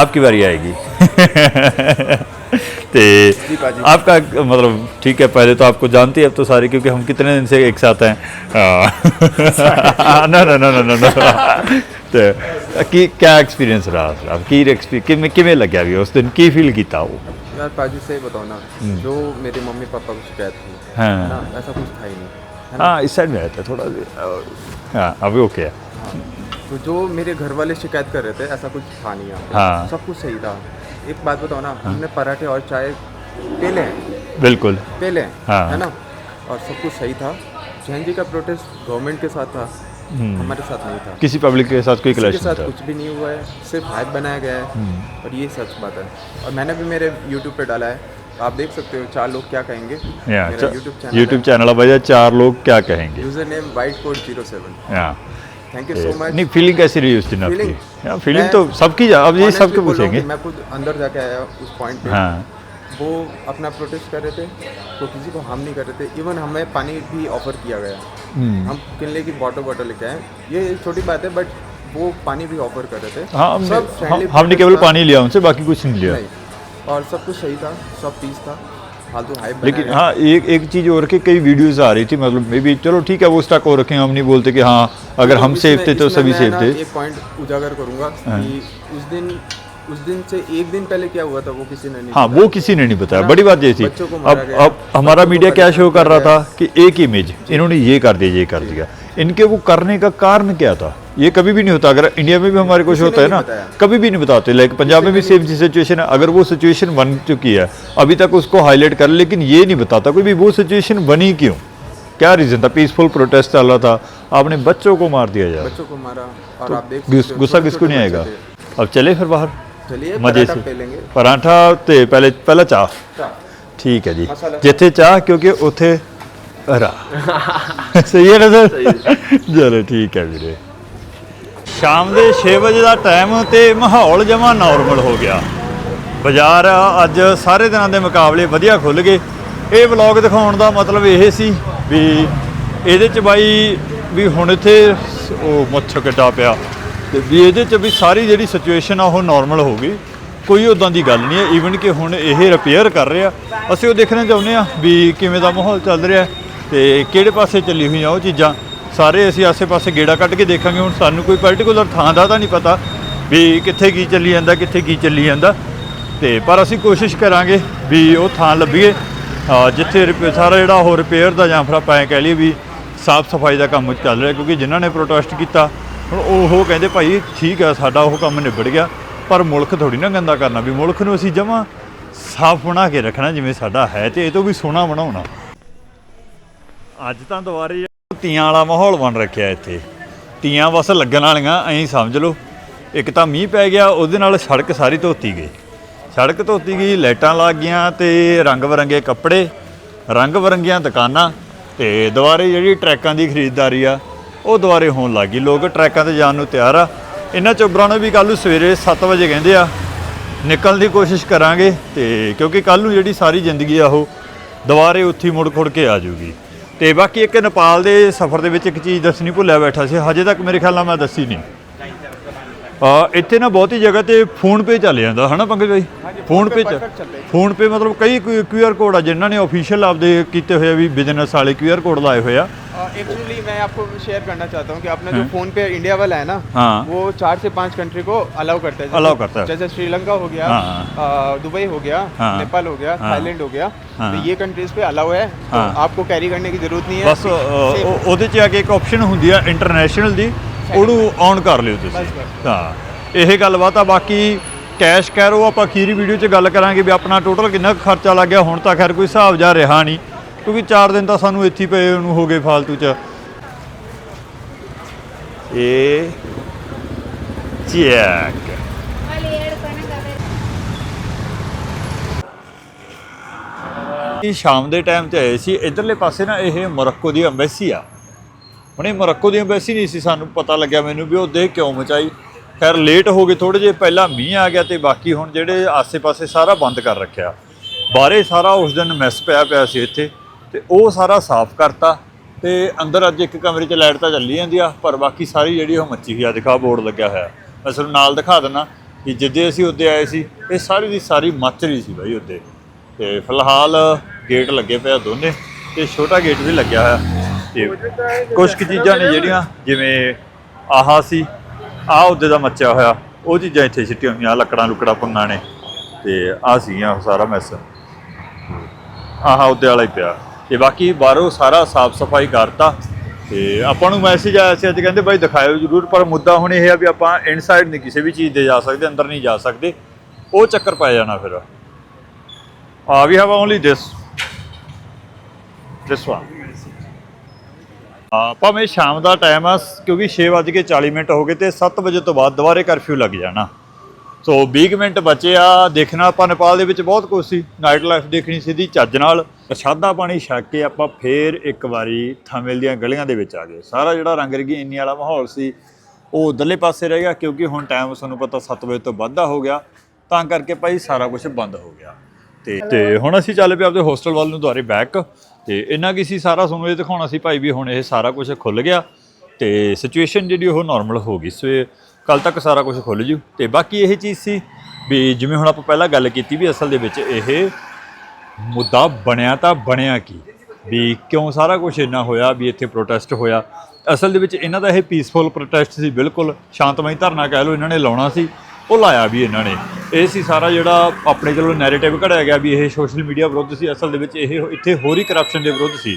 Speaker 1: आपकी बारी आएगी तो आपका मतलब ठीक है पहले तो आपको जानती है अब तो सारे क्योंकि हम कितने दिन से एक साथ हैं ना ना ना ना ना तो ਕੀ ਕਿਆ ਐਕਸਪੀਰੀਅੰਸ ਰਹਾ ਆਪ ਕੀ ਐਕਸਪੀਰੀਅੰਸ ਕਿਵੇਂ ਕਿਵੇਂ ਲੱਗਿਆ ਵੀ ਉਸ ਦਿਨ ਕੀ ਫੀਲ ਕੀਤਾ ਉਹ
Speaker 2: यार पाजी से बताओ ना जो मेरे मम्मी पापा को शिकायत थी
Speaker 1: हाँ।
Speaker 2: ना ऐसा कुछ था ही नहीं है ना
Speaker 1: हाँ इस साइड में आया था थोड़ा हाँ अभी ओके है
Speaker 2: तो जो मेरे घर वाले शिकायत कर रहे थे ऐसा कुछ था नहीं यहाँ पे
Speaker 1: हाँ।
Speaker 2: सब कुछ सही था एक बात बताओ ना हमने पराठे और चाय पेले हैं
Speaker 1: बिल्कुल
Speaker 2: पेले हैं
Speaker 1: हाँ।
Speaker 2: है ना और सब कुछ सही था जैन जी का प्रोटेस्ट गवर्नमेंट के साथ था हमारे साथ नहीं था।
Speaker 1: किसी पब्लिक के साथ कोई
Speaker 2: किसी के
Speaker 1: क्लैश
Speaker 2: साथ कुछ भी नहीं हुआ है सिर्फ़ हाइप बनाया गया है। और ये सच बात है। और मैंने भी मेरे यूट्यूब पे डाला है। आप देख सकते हो चार लोग क्या कहेंगे? यूट्यूब चैनल
Speaker 1: है। चार लोग क्या कहेंगे?
Speaker 2: User name white code zero
Speaker 1: seven
Speaker 2: thank you so much
Speaker 1: नहीं फीलिंग कैसी रही उस दिन आपकी? फीलिंग तो सबकी अब ये सबके पूछेंगे।
Speaker 2: मैं खुद अंदर जाके आया उस पॉइंट पे।
Speaker 1: हाँ।
Speaker 2: वो अपना प्रोटेस्ट कर रहे थे तो किसी को हार्म नहीं कर रहे थे। इवन हमें पानी भी ऑफ़र किया गया।
Speaker 1: हम्म।
Speaker 2: हम किनले की वाटर बॉटल लेके आए। ये छोटी बात है बट वो पानी भी ऑफ़र कर रहे थे।
Speaker 1: हाँ हमने
Speaker 2: सब
Speaker 1: हम- हमने केवल पानी लिया उनसे बाकी कुछ नहीं लिया।
Speaker 2: नहीं। और सब कुछ सही था सब पीस था। फालतू हाइप
Speaker 1: लेकिन हाँ एक एक चीज़ और कि कई वीडियोस आ रही थी मतलब मे बी चलो ठीक है वो स्टक हो रखे हम नहीं बोलते कि हाँ अगर हम सेफ़ थे तो सभी सेफ़ थे।
Speaker 2: एक पॉइंट उजागर करूँगा कि उस दिन उस दिन से एक दिन पहले क्या हुआ था? वो किसी ने नहीं
Speaker 1: हाँ वो किसी ने नहीं बताया। बड़ी बात ये थी। अब अब हमारा मीडिया क्या शो कर रहा था कि एक इमेज इन्होंने ये कर दिया ये कर दिया। इनके वो करने का कारण क्या था? ये कभी भी नहीं होता। अगर इंडिया में भी हमारे कुछ होता है ना कभी भी नहीं बताते। लाइक पंजाब में भी सेम सिचुएशन है। अगर वो सिचुएशन बन चुकी है अभी तक उसको हाईलाइट कर लेकिन ये नहीं बताता कोई भी वो सिचुएशन बनी क्यों? क्या रीजन था? पीसफुल प्रोटेस्ट चल रहा था। आपने बच्चों को मार दिया यार।
Speaker 2: बच्चों को मारा और आप देख
Speaker 1: गुस्सा किसको नहीं आएगा? अब चले फिर बाहर।
Speaker 2: चलिए
Speaker 1: मजे
Speaker 2: पराठा
Speaker 1: से
Speaker 2: पे लेंगे
Speaker 1: ਪਰਾਂਠਾ ਤੇ ਪਹਿਲੇ ਪਹਿਲਾਂ ਚਾਹ
Speaker 2: चाह।
Speaker 1: ਠੀਕ ਹੈ ਜੀ
Speaker 2: ਮਸਾਲਾ
Speaker 1: ਜਿੱਥੇ ਚਾਹ ਕਿਉਂਕਿ ਉੱਥੇ ਹਰਾ ਸਹੀ ਹੈ ਨਾ ਸਰ ਚਲੋ ਠੀਕ ਹੈ ਵੀਰੇ ਸ਼ਾਮ ਦੇ 6 ਵਜੇ ਦਾ ਟਾਈਮ ਤੇ ਮਾਹੌਲ ਜਮਾ ਨਾਰਮਲ ਹੋ ਗਿਆ ਬਾਜ਼ਾਰ ਅੱਜ ਸਾਰੇ ਦਿਨਾਂ ਦੇ ਮੁਕਾਬਲੇ ਵਧੀਆ ਖੁੱਲ ਗਏ ਇਹ ਵਲੌਗ ਦਿਖਾਉਣ ਦਾ ਮਤਲਬ ਇਹ ਸੀ ਵੀ ਇਹਦੇ ਚ ਬਾਈ ਵੀ ਹੁਣ ਇੱਥੇ ਸ- ਉਹ ਮੱਛਰ ਕਿੱਡਾ ਪਿਆ ਤੇ ਵੀ ਇਹਦੇ ਚ ਵੀ ਸਾਰੀ ਜਿਹੜੀ ਸਿਚੁਏਸ਼ਨ ਆ, ਉਹ ਨਾਰਮਲ ਹੋ ਗਈ। ਕੋਈ ਉਦਾਂ ਦੀ ਗੱਲ ਨਹੀਂ ਹੈ। ਈਵਨ ਕਿ ਹੁਣ ਇਹ ਰਿਪੇਅਰ ਕਰ ਰਿਹਾ। ਅਸੀਂ ਉਹ ਦੇਖਣਾ ਚਾਹੁੰਦੇ ਆ ਵੀ ਕਿਵੇਂ ਦਾ ਮਾਹੌਲ ਚੱਲ ਰਿਹਾ ਤੇ ਕਿਹੜੇ ਪਾਸੇ ਚੱਲੀ ਹੋਈਆਂ ਉਹ ਚੀਜ਼ਾਂ। ਸਾਰੇ ਅਸੀਂ ਆਸੇ-ਪਾਸੇ ਗੇੜਾ ਕੱਢ ਕੇ ਦੇਖਾਂਗੇ। ਹੁਣ ਸਾਨੂੰ ਕੋਈ ਪਾਰਟਿਕੂਲਰ ਥਾਂ ਦਾ ਤਾਂ ਨਹੀਂ ਪਤਾ ਵੀ ਕਿੱਥੇ ਕੀ ਚੱਲੀ ਜਾਂਦਾ, ਕਿੱਥੇ ਕੀ ਚੱਲੀ ਜਾਂਦਾ। ਤੇ ਪਰ ਅਸੀਂ ਕੋਸ਼ਿਸ਼ ਕਰਾਂਗੇ ਵੀ ਉਹ ਥਾਂ ਲੱਭੀਏ। ਜਿੱਥੇ ਰਿਪੇ- ਸਾਰਾ ਜਿਹੜਾ ਉਹ ਰਿਪੇਅਰ ਦਾ ਜਾਂ ਫਿਰ ਆਪਾਂ ਐਂ ਕਹਿ ਲਈਏ ਵੀ ਸਾਫ਼ ਸਫ਼ਾਈ ਦਾ ਕੰਮ ਚੱਲ ਰਿਹਾ, ਕਿਉਂਕਿ ਜਿਨ੍ਹਾਂ ਨੇ ਪ੍ਰੋਟੈਸਟ ਕੀਤਾ ਹੁਣ ਉਹ ਕਹਿੰਦੇ ਭਾਈ ਠੀਕ ਆ, ਸਾਡਾ ਉਹ ਕੰਮ ਨਿਬੜ ਗਿਆ, ਪਰ ਮੁਲਕ ਥੋੜੀ ਨਾ ਗੰਦਾ ਕਰਨਾ, ਵੀ ਮੁਲਕ ਨੂੰ ਅਸੀਂ ਜਮਾਂ ਸਾਫ਼ ਬਣਾ ਕੇ ਰੱਖਣਾ ਜਿਵੇਂ ਸਾਡਾ ਹੈ ਤੇ ਇਹ ਤੋਂ ਵੀ ਸੋਹਣਾ ਬਣਾਉਣਾ। ਅੱਜ ਤਾਂ ਦੁਬਾਰੇ ਤੀਆਂ ਵਾਲਾ ਮਾਹੌਲ ਬਣ ਰੱਖਿਆ ਇੱਥੇ। ਤੀਆਂ ਬਸ ਲੱਗਣ ਵਾਲੀਆਂ, ਐਂ ਸਮਝ ਲਓ। ਇੱਕ ਤਾਂ ਮੀਂਹ ਪੈ ਗਿਆ, ਉਹਦੇ ਨਾਲ ਸੜਕ ਸਾਰੀ ਧੋਤੀ ਗਈ। ਸੜਕ ਧੋਤੀ ਗਈ, ਲਾਈਟਾਂ ਲੱਗ ਗਈਆਂ ਤੇ ਰੰਗ ਬਰੰਗੇ ਕੱਪੜੇ, ਰੰਗ ਬਰੰਗੀਆਂ ਦੁਕਾਨਾਂ ਤੇ ਦੁਬਾਰੇ ਜਿਹੜੀ ਟਰੈਕਾਂ ਦੀ ਖਰੀਦਦਾਰੀ ਆ ਉਹ ਦੁਬਾਰੇ ਹੋਣ ਲੱਗੀ ਲੋਕ ਟਰੈਕਾਂ ਤੇ ਜਾਣ ਨੂੰ ਤਿਆਰ ਆ। ਇਹਨਾਂ ਚੋਬਰਾਂ ਨੂੰ ਵੀ ਕੱਲ੍ਹ ਨੂੰ ਸਵੇਰੇ 7 ਵਜੇ ਕਹਿੰਦੇ ਆ ਨਿਕਲਣ ਦੀ ਕੋਸ਼ਿਸ਼ ਕਰਾਂਗੇ ਤੇ ਕਿਉਂਕਿ ਕੱਲ ਨੂੰ ਜਿਹੜੀ ਸਾਰੀ ਜ਼ਿੰਦਗੀ ਆ ਉਹ ਦੁਬਾਰੇ ਉੱਥੀ ਮੁੜ ਖੁੜ ਕੇ ਆ ਜਾਊਗੀ। ਤੇ ਬਾਕੀ ਇੱਕ ਨੇਪਾਲ ਦੇ ਸਫ਼ਰ ਦੇ ਵਿੱਚ ਇੱਕ ਚੀਜ਼ ਦੱਸਣੀ ਭੁੱਲਿਆ ਬੈਠਾ ਸੀ। ਹਜੇ ਤੱਕ ਮੇਰੇ ਖਿਆਲ ਨਾਲ ਮੈਂ ਦੱਸੀ ਨਹੀਂ। ਆ ਇੱਥੇ ਨਾ ਬਹੁਤੀ ਜਗ੍ਹਾ ਤੇ ਫੋਨ ਪੇ ਚੱਲ ਜਾਂਦਾ। ਹਨਾ ਪੰਕਜ ਭਾਈ ਫੋਨ ਪੇ ਚ ਫੋਨ ਪੇ ਮਤਲਬ ਕਈ ਕਿਊ ਆਰ ਕੋਡ ਆ ਜਿਨ੍ਹਾਂ ਨੇ ਅਫੀਸ਼ੀਅਲ ਆਪਦੇ ਕੀਤੇ ਹੋਏ ਆ ਵੀ ਬਿਜ਼ਨਸ ਵਾਲੇ ਕਿਊ ਆਰ ਕੋਡ ਲਾਏ ਹੋਏ ਆ।
Speaker 2: एक्चुअली मैं आपको शेयर करना चाहता हूँ कि अपना जो फोन पे इंडिया वाला है ना
Speaker 1: हाँ।
Speaker 2: वो चार से पांच कंट्री को अलाउ करता है जैसे-
Speaker 1: Allow करता है।
Speaker 2: जैसे श्रीलंका हो गया
Speaker 1: हाँ।
Speaker 2: आ, दुबई हो गया
Speaker 1: हाँ।
Speaker 2: नेपाल हो गया
Speaker 1: हाँ।
Speaker 2: थाईलैंड हो गया
Speaker 1: हाँ।
Speaker 2: तो ये कंट्रीज पे अलाउ है तो
Speaker 1: हाँ।
Speaker 2: आपको कैरी करने की जरूरत नहीं है
Speaker 1: ਬਸ ਅ, ਉਹ- ਉਹਦੇ ਚ ਆ ਕੇ ਇੱਕ ਆਪਸ਼ਨ ਹੁੰਦੀ ਆ ਇੰਟਰਨੈਸ਼ਨਲ ਦੀ ਉਹਨੂੰ ਔਨ ਕਰ ਲਿਓ ਤੁਸੀਂ
Speaker 2: ਬਸ, ਬਸ।
Speaker 1: ਹਾਂ ਇਹ ਗੱਲਬਾਤ ਆ ਬਾਕੀ ਕੈਸ਼ ਕੈਰੋ ਆਪਾਂ ਅਖੀਰੀ ਵੀਡੀਓ 'ਚ ਗੱਲ ਕਰਾਂਗੇ ਵੀ ਆਪਣਾ ਟੋਟਲ ਕਿੰਨਾ ਕੁ ਖਰਚਾ ਲੱਗ ਗਿਆ ਹੁਣ ਤਾਂ ਖੈਰ ਕੋਈ ਹਿਸਾਬ ਜਾ ਰਿਹਾ ਨਹੀਂ ਕਿਉਂਕਿ 4 ਦਿਨ ਤਾਂ ਸਾਨੂੰ ਇੱਥੇ ਹੀ ਪਏ ਨੂੰ ਹੋ ਗਏ ਫਾਲਤੂ 'ਚ। ਇਹ ਚੈੱਕ। ਇਹ ਸ਼ਾਮ ਦੇ ਟਾਈਮ ਤੇ ਆਏ ਸੀ। ਇਧਰਲੇ ਪਾਸੇ ਨਾ ਇਹ ਮੋਰੱਕੋ ਦੀ ਐਮਬੈਸੀ ਆ। ਹੁਣ ਇਹ ਮੋਰੱਕੋ ਦੀ ਐਮਬੈਸੀ ਨਹੀਂ ਸੀ ਸਾਨੂੰ ਪਤਾ ਲੱਗਿਆ ਮੈਨੂੰ ਵੀ ਉਹ ਦੇਖ ਕਿਉਂ ਮਚਾਈ। ਖੈਰ ਲੇਟ ਹੋ ਗਏ ਥੋੜੇ ਜਿਹਾ ਪਹਿਲਾਂ ਮੀਂਹ ਆ ਗਿਆ ਤੇ ਬਾਕੀ ਹੁਣ ਜਿਹੜੇ ਆਸੇ-ਪਾਸੇ ਸਾਰਾ ਬੰਦ ਕਰ ਰੱਖਿਆ। ਬਾਹਰੇ ਸਾਰਾ ਉਸ ਦਿਨ ਮੈਸ ਪਿਆ ਪਿਆ ਸੀ ਇੱਥੇ। ਤੇ ਉਹ ਸਾਰਾ ਸਾਫ਼ ਕਰਤਾ ਤੇ ਅੰਦਰ ਅੱਜ ਇੱਕ ਕਮਰੇ 'ਚ ਲਾਈਟ ਤਾਂ ਚੱਲੀ ਜਾਂਦੀ ਆ, ਪਰ ਬਾਕੀ ਸਾਰੀ ਜਿਹੜੀ ਉਹ ਮੱਚੀ ਹੋਈ ਆ, ਦਿਖਾ ਬੋਰਡ ਲੱਗਿਆ ਹੋਇਆ। ਮੈਂ ਤੁਹਾਨੂੰ ਨਾਲ ਦਿਖਾ ਦਿੰਦਾ ਕਿ ਜਿੱਦੇ ਅਸੀਂ ਉੱਤੇ ਆਏ ਸੀ, ਇਹ ਸਾਰੀ ਦੀ ਸਾਰੀ ਮੱਚ ਰਹੀ ਸੀ ਬਾਈ ਉੱਤੇ ਤੇ ਫਿਲਹਾਲ ਗੇਟ ਲੱਗੇ ਪਿਆ ਦੋਨੇ ਤੇ ਛੋਟਾ ਗੇਟ ਵੀ ਲੱਗਿਆ ਹੋਇਆ। ਤੇ ਕੁਝ ਕੁ ਚੀਜ਼ਾਂ ਨੇ ਜਿਹੜੀਆਂ, ਜਿਵੇਂ ਆਹਾ ਸੀ, ਆਹ ਉਹਦੇ ਦਾ ਮੱਚਿਆ ਹੋਇਆ, ਉਹ ਚੀਜ਼ਾਂ ਇੱਥੇ ਸਿੱਟੀਆਂ ਹੋਈਆਂ ਲੱਕੜਾਂ ਲੁਕੜਾ ਪੰਗਾਂ ਨੇ। ਤੇ ਆਹ ਸੀਗੀਆਂ ਉਹ ਸਾਰਾ ਮੈਸ ਆਹ ਉਹਦੇ ਵਾਲਾ ਹੀ ਪਿਆ। ਤੇ ਬਾਕੀ ਬਾਹਰੋਂ ਸਾਰਾ ਸਾਫ਼ ਸਫ਼ਾਈ ਕਰਤਾ। ਤੇ ਆਪਾਂ ਨੂੰ ਮੈਸੇਜ ਆਇਆ ਸੀ ਅੱਜ, ਕਹਿੰਦੇ ਬਾਈ ਦਿਖਾਇਓ ਜਰੂਰ, ਪਰ ਮੁੱਦਾ ਹੁਣ ਇਹ ਆ ਵੀ ਆਪਾਂ ਇਨਸਾਈਡ ਨਹੀਂ ਕਿਸੇ ਵੀ ਚੀਜ਼ ਦੇ ਜਾ ਸਕਦੇ, ਅੰਦਰ ਨਹੀਂ ਜਾ ਸਕਦੇ। ਉਹ ਚੱਕਰ ਪੈ ਜਾਣਾ ਫਿਰ। ਆ we have only this this one uh ਭਾਵੇਂ ਸ਼ਾਮ ਦਾ ਟਾਈਮ ਆ, ਕਿਉਂਕਿ 6:40 ਮਿੰਟ ਹੋ ਗਏ ਤੇ 7 ਵਜੇ ਤੋਂ ਬਾਅਦ ਦੁਬਾਰੇ ਕਰਫਿਊ ਲੱਗ ਜਾਣਾ। ਸੋ 20 ਕੁ ਮਿੰਟ ਬਚੇ ਆ, ਦੇਖਣਾ ਆਪਾਂ ਨੇਪਾਲ ਦੇ ਵਿੱਚ ਬਹੁਤ ਕੁਝ ਸੀ। ਨਾਈਟ ਲਾਈਫ ਦੇਖਣੀ ਸਿੱਧੀ ਚੱਜ ਨਾਲ। ਪ੍ਰਸ਼ਾਦਾ ਪਾਣੀ ਛਕ ਕੇ ਆਪਾਂ ਫੇਰ ਇੱਕ ਵਾਰੀ ਥਾਮਿਲ ਦੀਆਂ ਗਲੀਆਂ ਦੇ ਵਿੱਚ ਆ ਗਏ। ਸਾਰਾ ਜਿਹੜਾ ਰੰਗ ਰਗੀ ਇੰਨੀ ਵਾਲਾ ਮਾਹੌਲ ਸੀ, ਉਹ ਉਧਰਲੇ ਪਾਸੇ ਰਹਿ ਗਿਆ, ਕਿਉਂਕਿ ਹੁਣ ਟਾਈਮ ਸਾਨੂੰ ਪਤਾ 7 ਵਜੇ ਤੋਂ ਵੱਧਾ ਹੋ ਗਿਆ। ਤਾਂ ਕਰਕੇ ਭਾਈ ਸਾਰਾ ਕੁਝ ਬੰਦ ਹੋ ਗਿਆ। ਤੇ ਤੇ ਹੁਣ ਅਸੀਂ ਚੱਲ ਪਏ ਆਪਦੇ ਹੋਸਟਲ ਵੱਲ ਨੂੰ ਦੁਆਰੇ ਬੈਕ ਤੇ ਇੰਨਾ ਕੀ ਸੀ, ਸਾਰਾ ਤੁਹਾਨੂੰ ਇਹ ਦਿਖਾਉਣਾ ਸੀ ਭਾਈ ਵੀ ਹੁਣ ਇਹ ਸਾਰਾ ਕੁਝ ਖੁੱਲ ਗਿਆ। ਤੇ ਸਿਚੁਏਸ਼ਨ ਜਿਹੜੀ ਉਹ ਨਾਰਮਲ ਹੋ ਗਈ ਸੋ। ਕੱਲ ਤੱਕ ਸਾਰਾ ਕੁਝ ਖੁੱਲ ਜੂ। ਤੇ ਬਾਕੀ ਇਹ ਚੀਜ਼ ਸੀ ਵੀ ਜਿਵੇਂ ਹੁਣ ਆਪਾਂ ਪਹਿਲਾਂ ਗੱਲ ਕੀਤੀ ਵੀ ਅਸਲ ਦੇ ਵਿੱਚ ਇਹ ਮੁੱਦਾ ਬਣਿਆ ਤਾਂ ਬਣਿਆ ਕੀ? ਵੀ ਕਿਉਂ ਸਾਰਾ ਕੁਝ ਇੰਨਾ ਹੋਇਆ, ਵੀ ਇੱਥੇ ਪ੍ਰੋਟੈਸਟ ਹੋਇਆ? ਅਸਲ ਦੇ ਵਿੱਚ ਇਹਨਾਂ ਦਾ ਇਹ ਪੀਸਫੁਲ ਪ੍ਰੋਟੈਸਟ ਸੀ, ਬਿਲਕੁਲ ਸ਼ਾਂਤਮਈ ਧਰਨਾ ਕਹਿ ਲਓ ਇਹਨਾਂ ਨੇ ਲਾਉਣਾ ਸੀ, ਉਹ ਲਾਇਆ ਵੀ ਇਹਨਾਂ ਨੇ। ਇਹ ਸੀ ਸਾਰਾ ਜਿਹੜਾ ਆਪਣੇ ਚਲੋ ਨੈਰੇਟਿਵ ਘੜਿਆ ਗਿਆ ਵੀ ਇਹ ਸੋਸ਼ਲ ਮੀਡੀਆ ਵਿਰੁੱਧ ਸੀ। ਅਸਲ ਦੇ ਵਿੱਚ ਇਹ ਇੱਥੇ ਹੋਰ ਹੀ ਕਰਪਸ਼ਨ ਦੇ ਵਿਰੁੱਧ ਸੀ।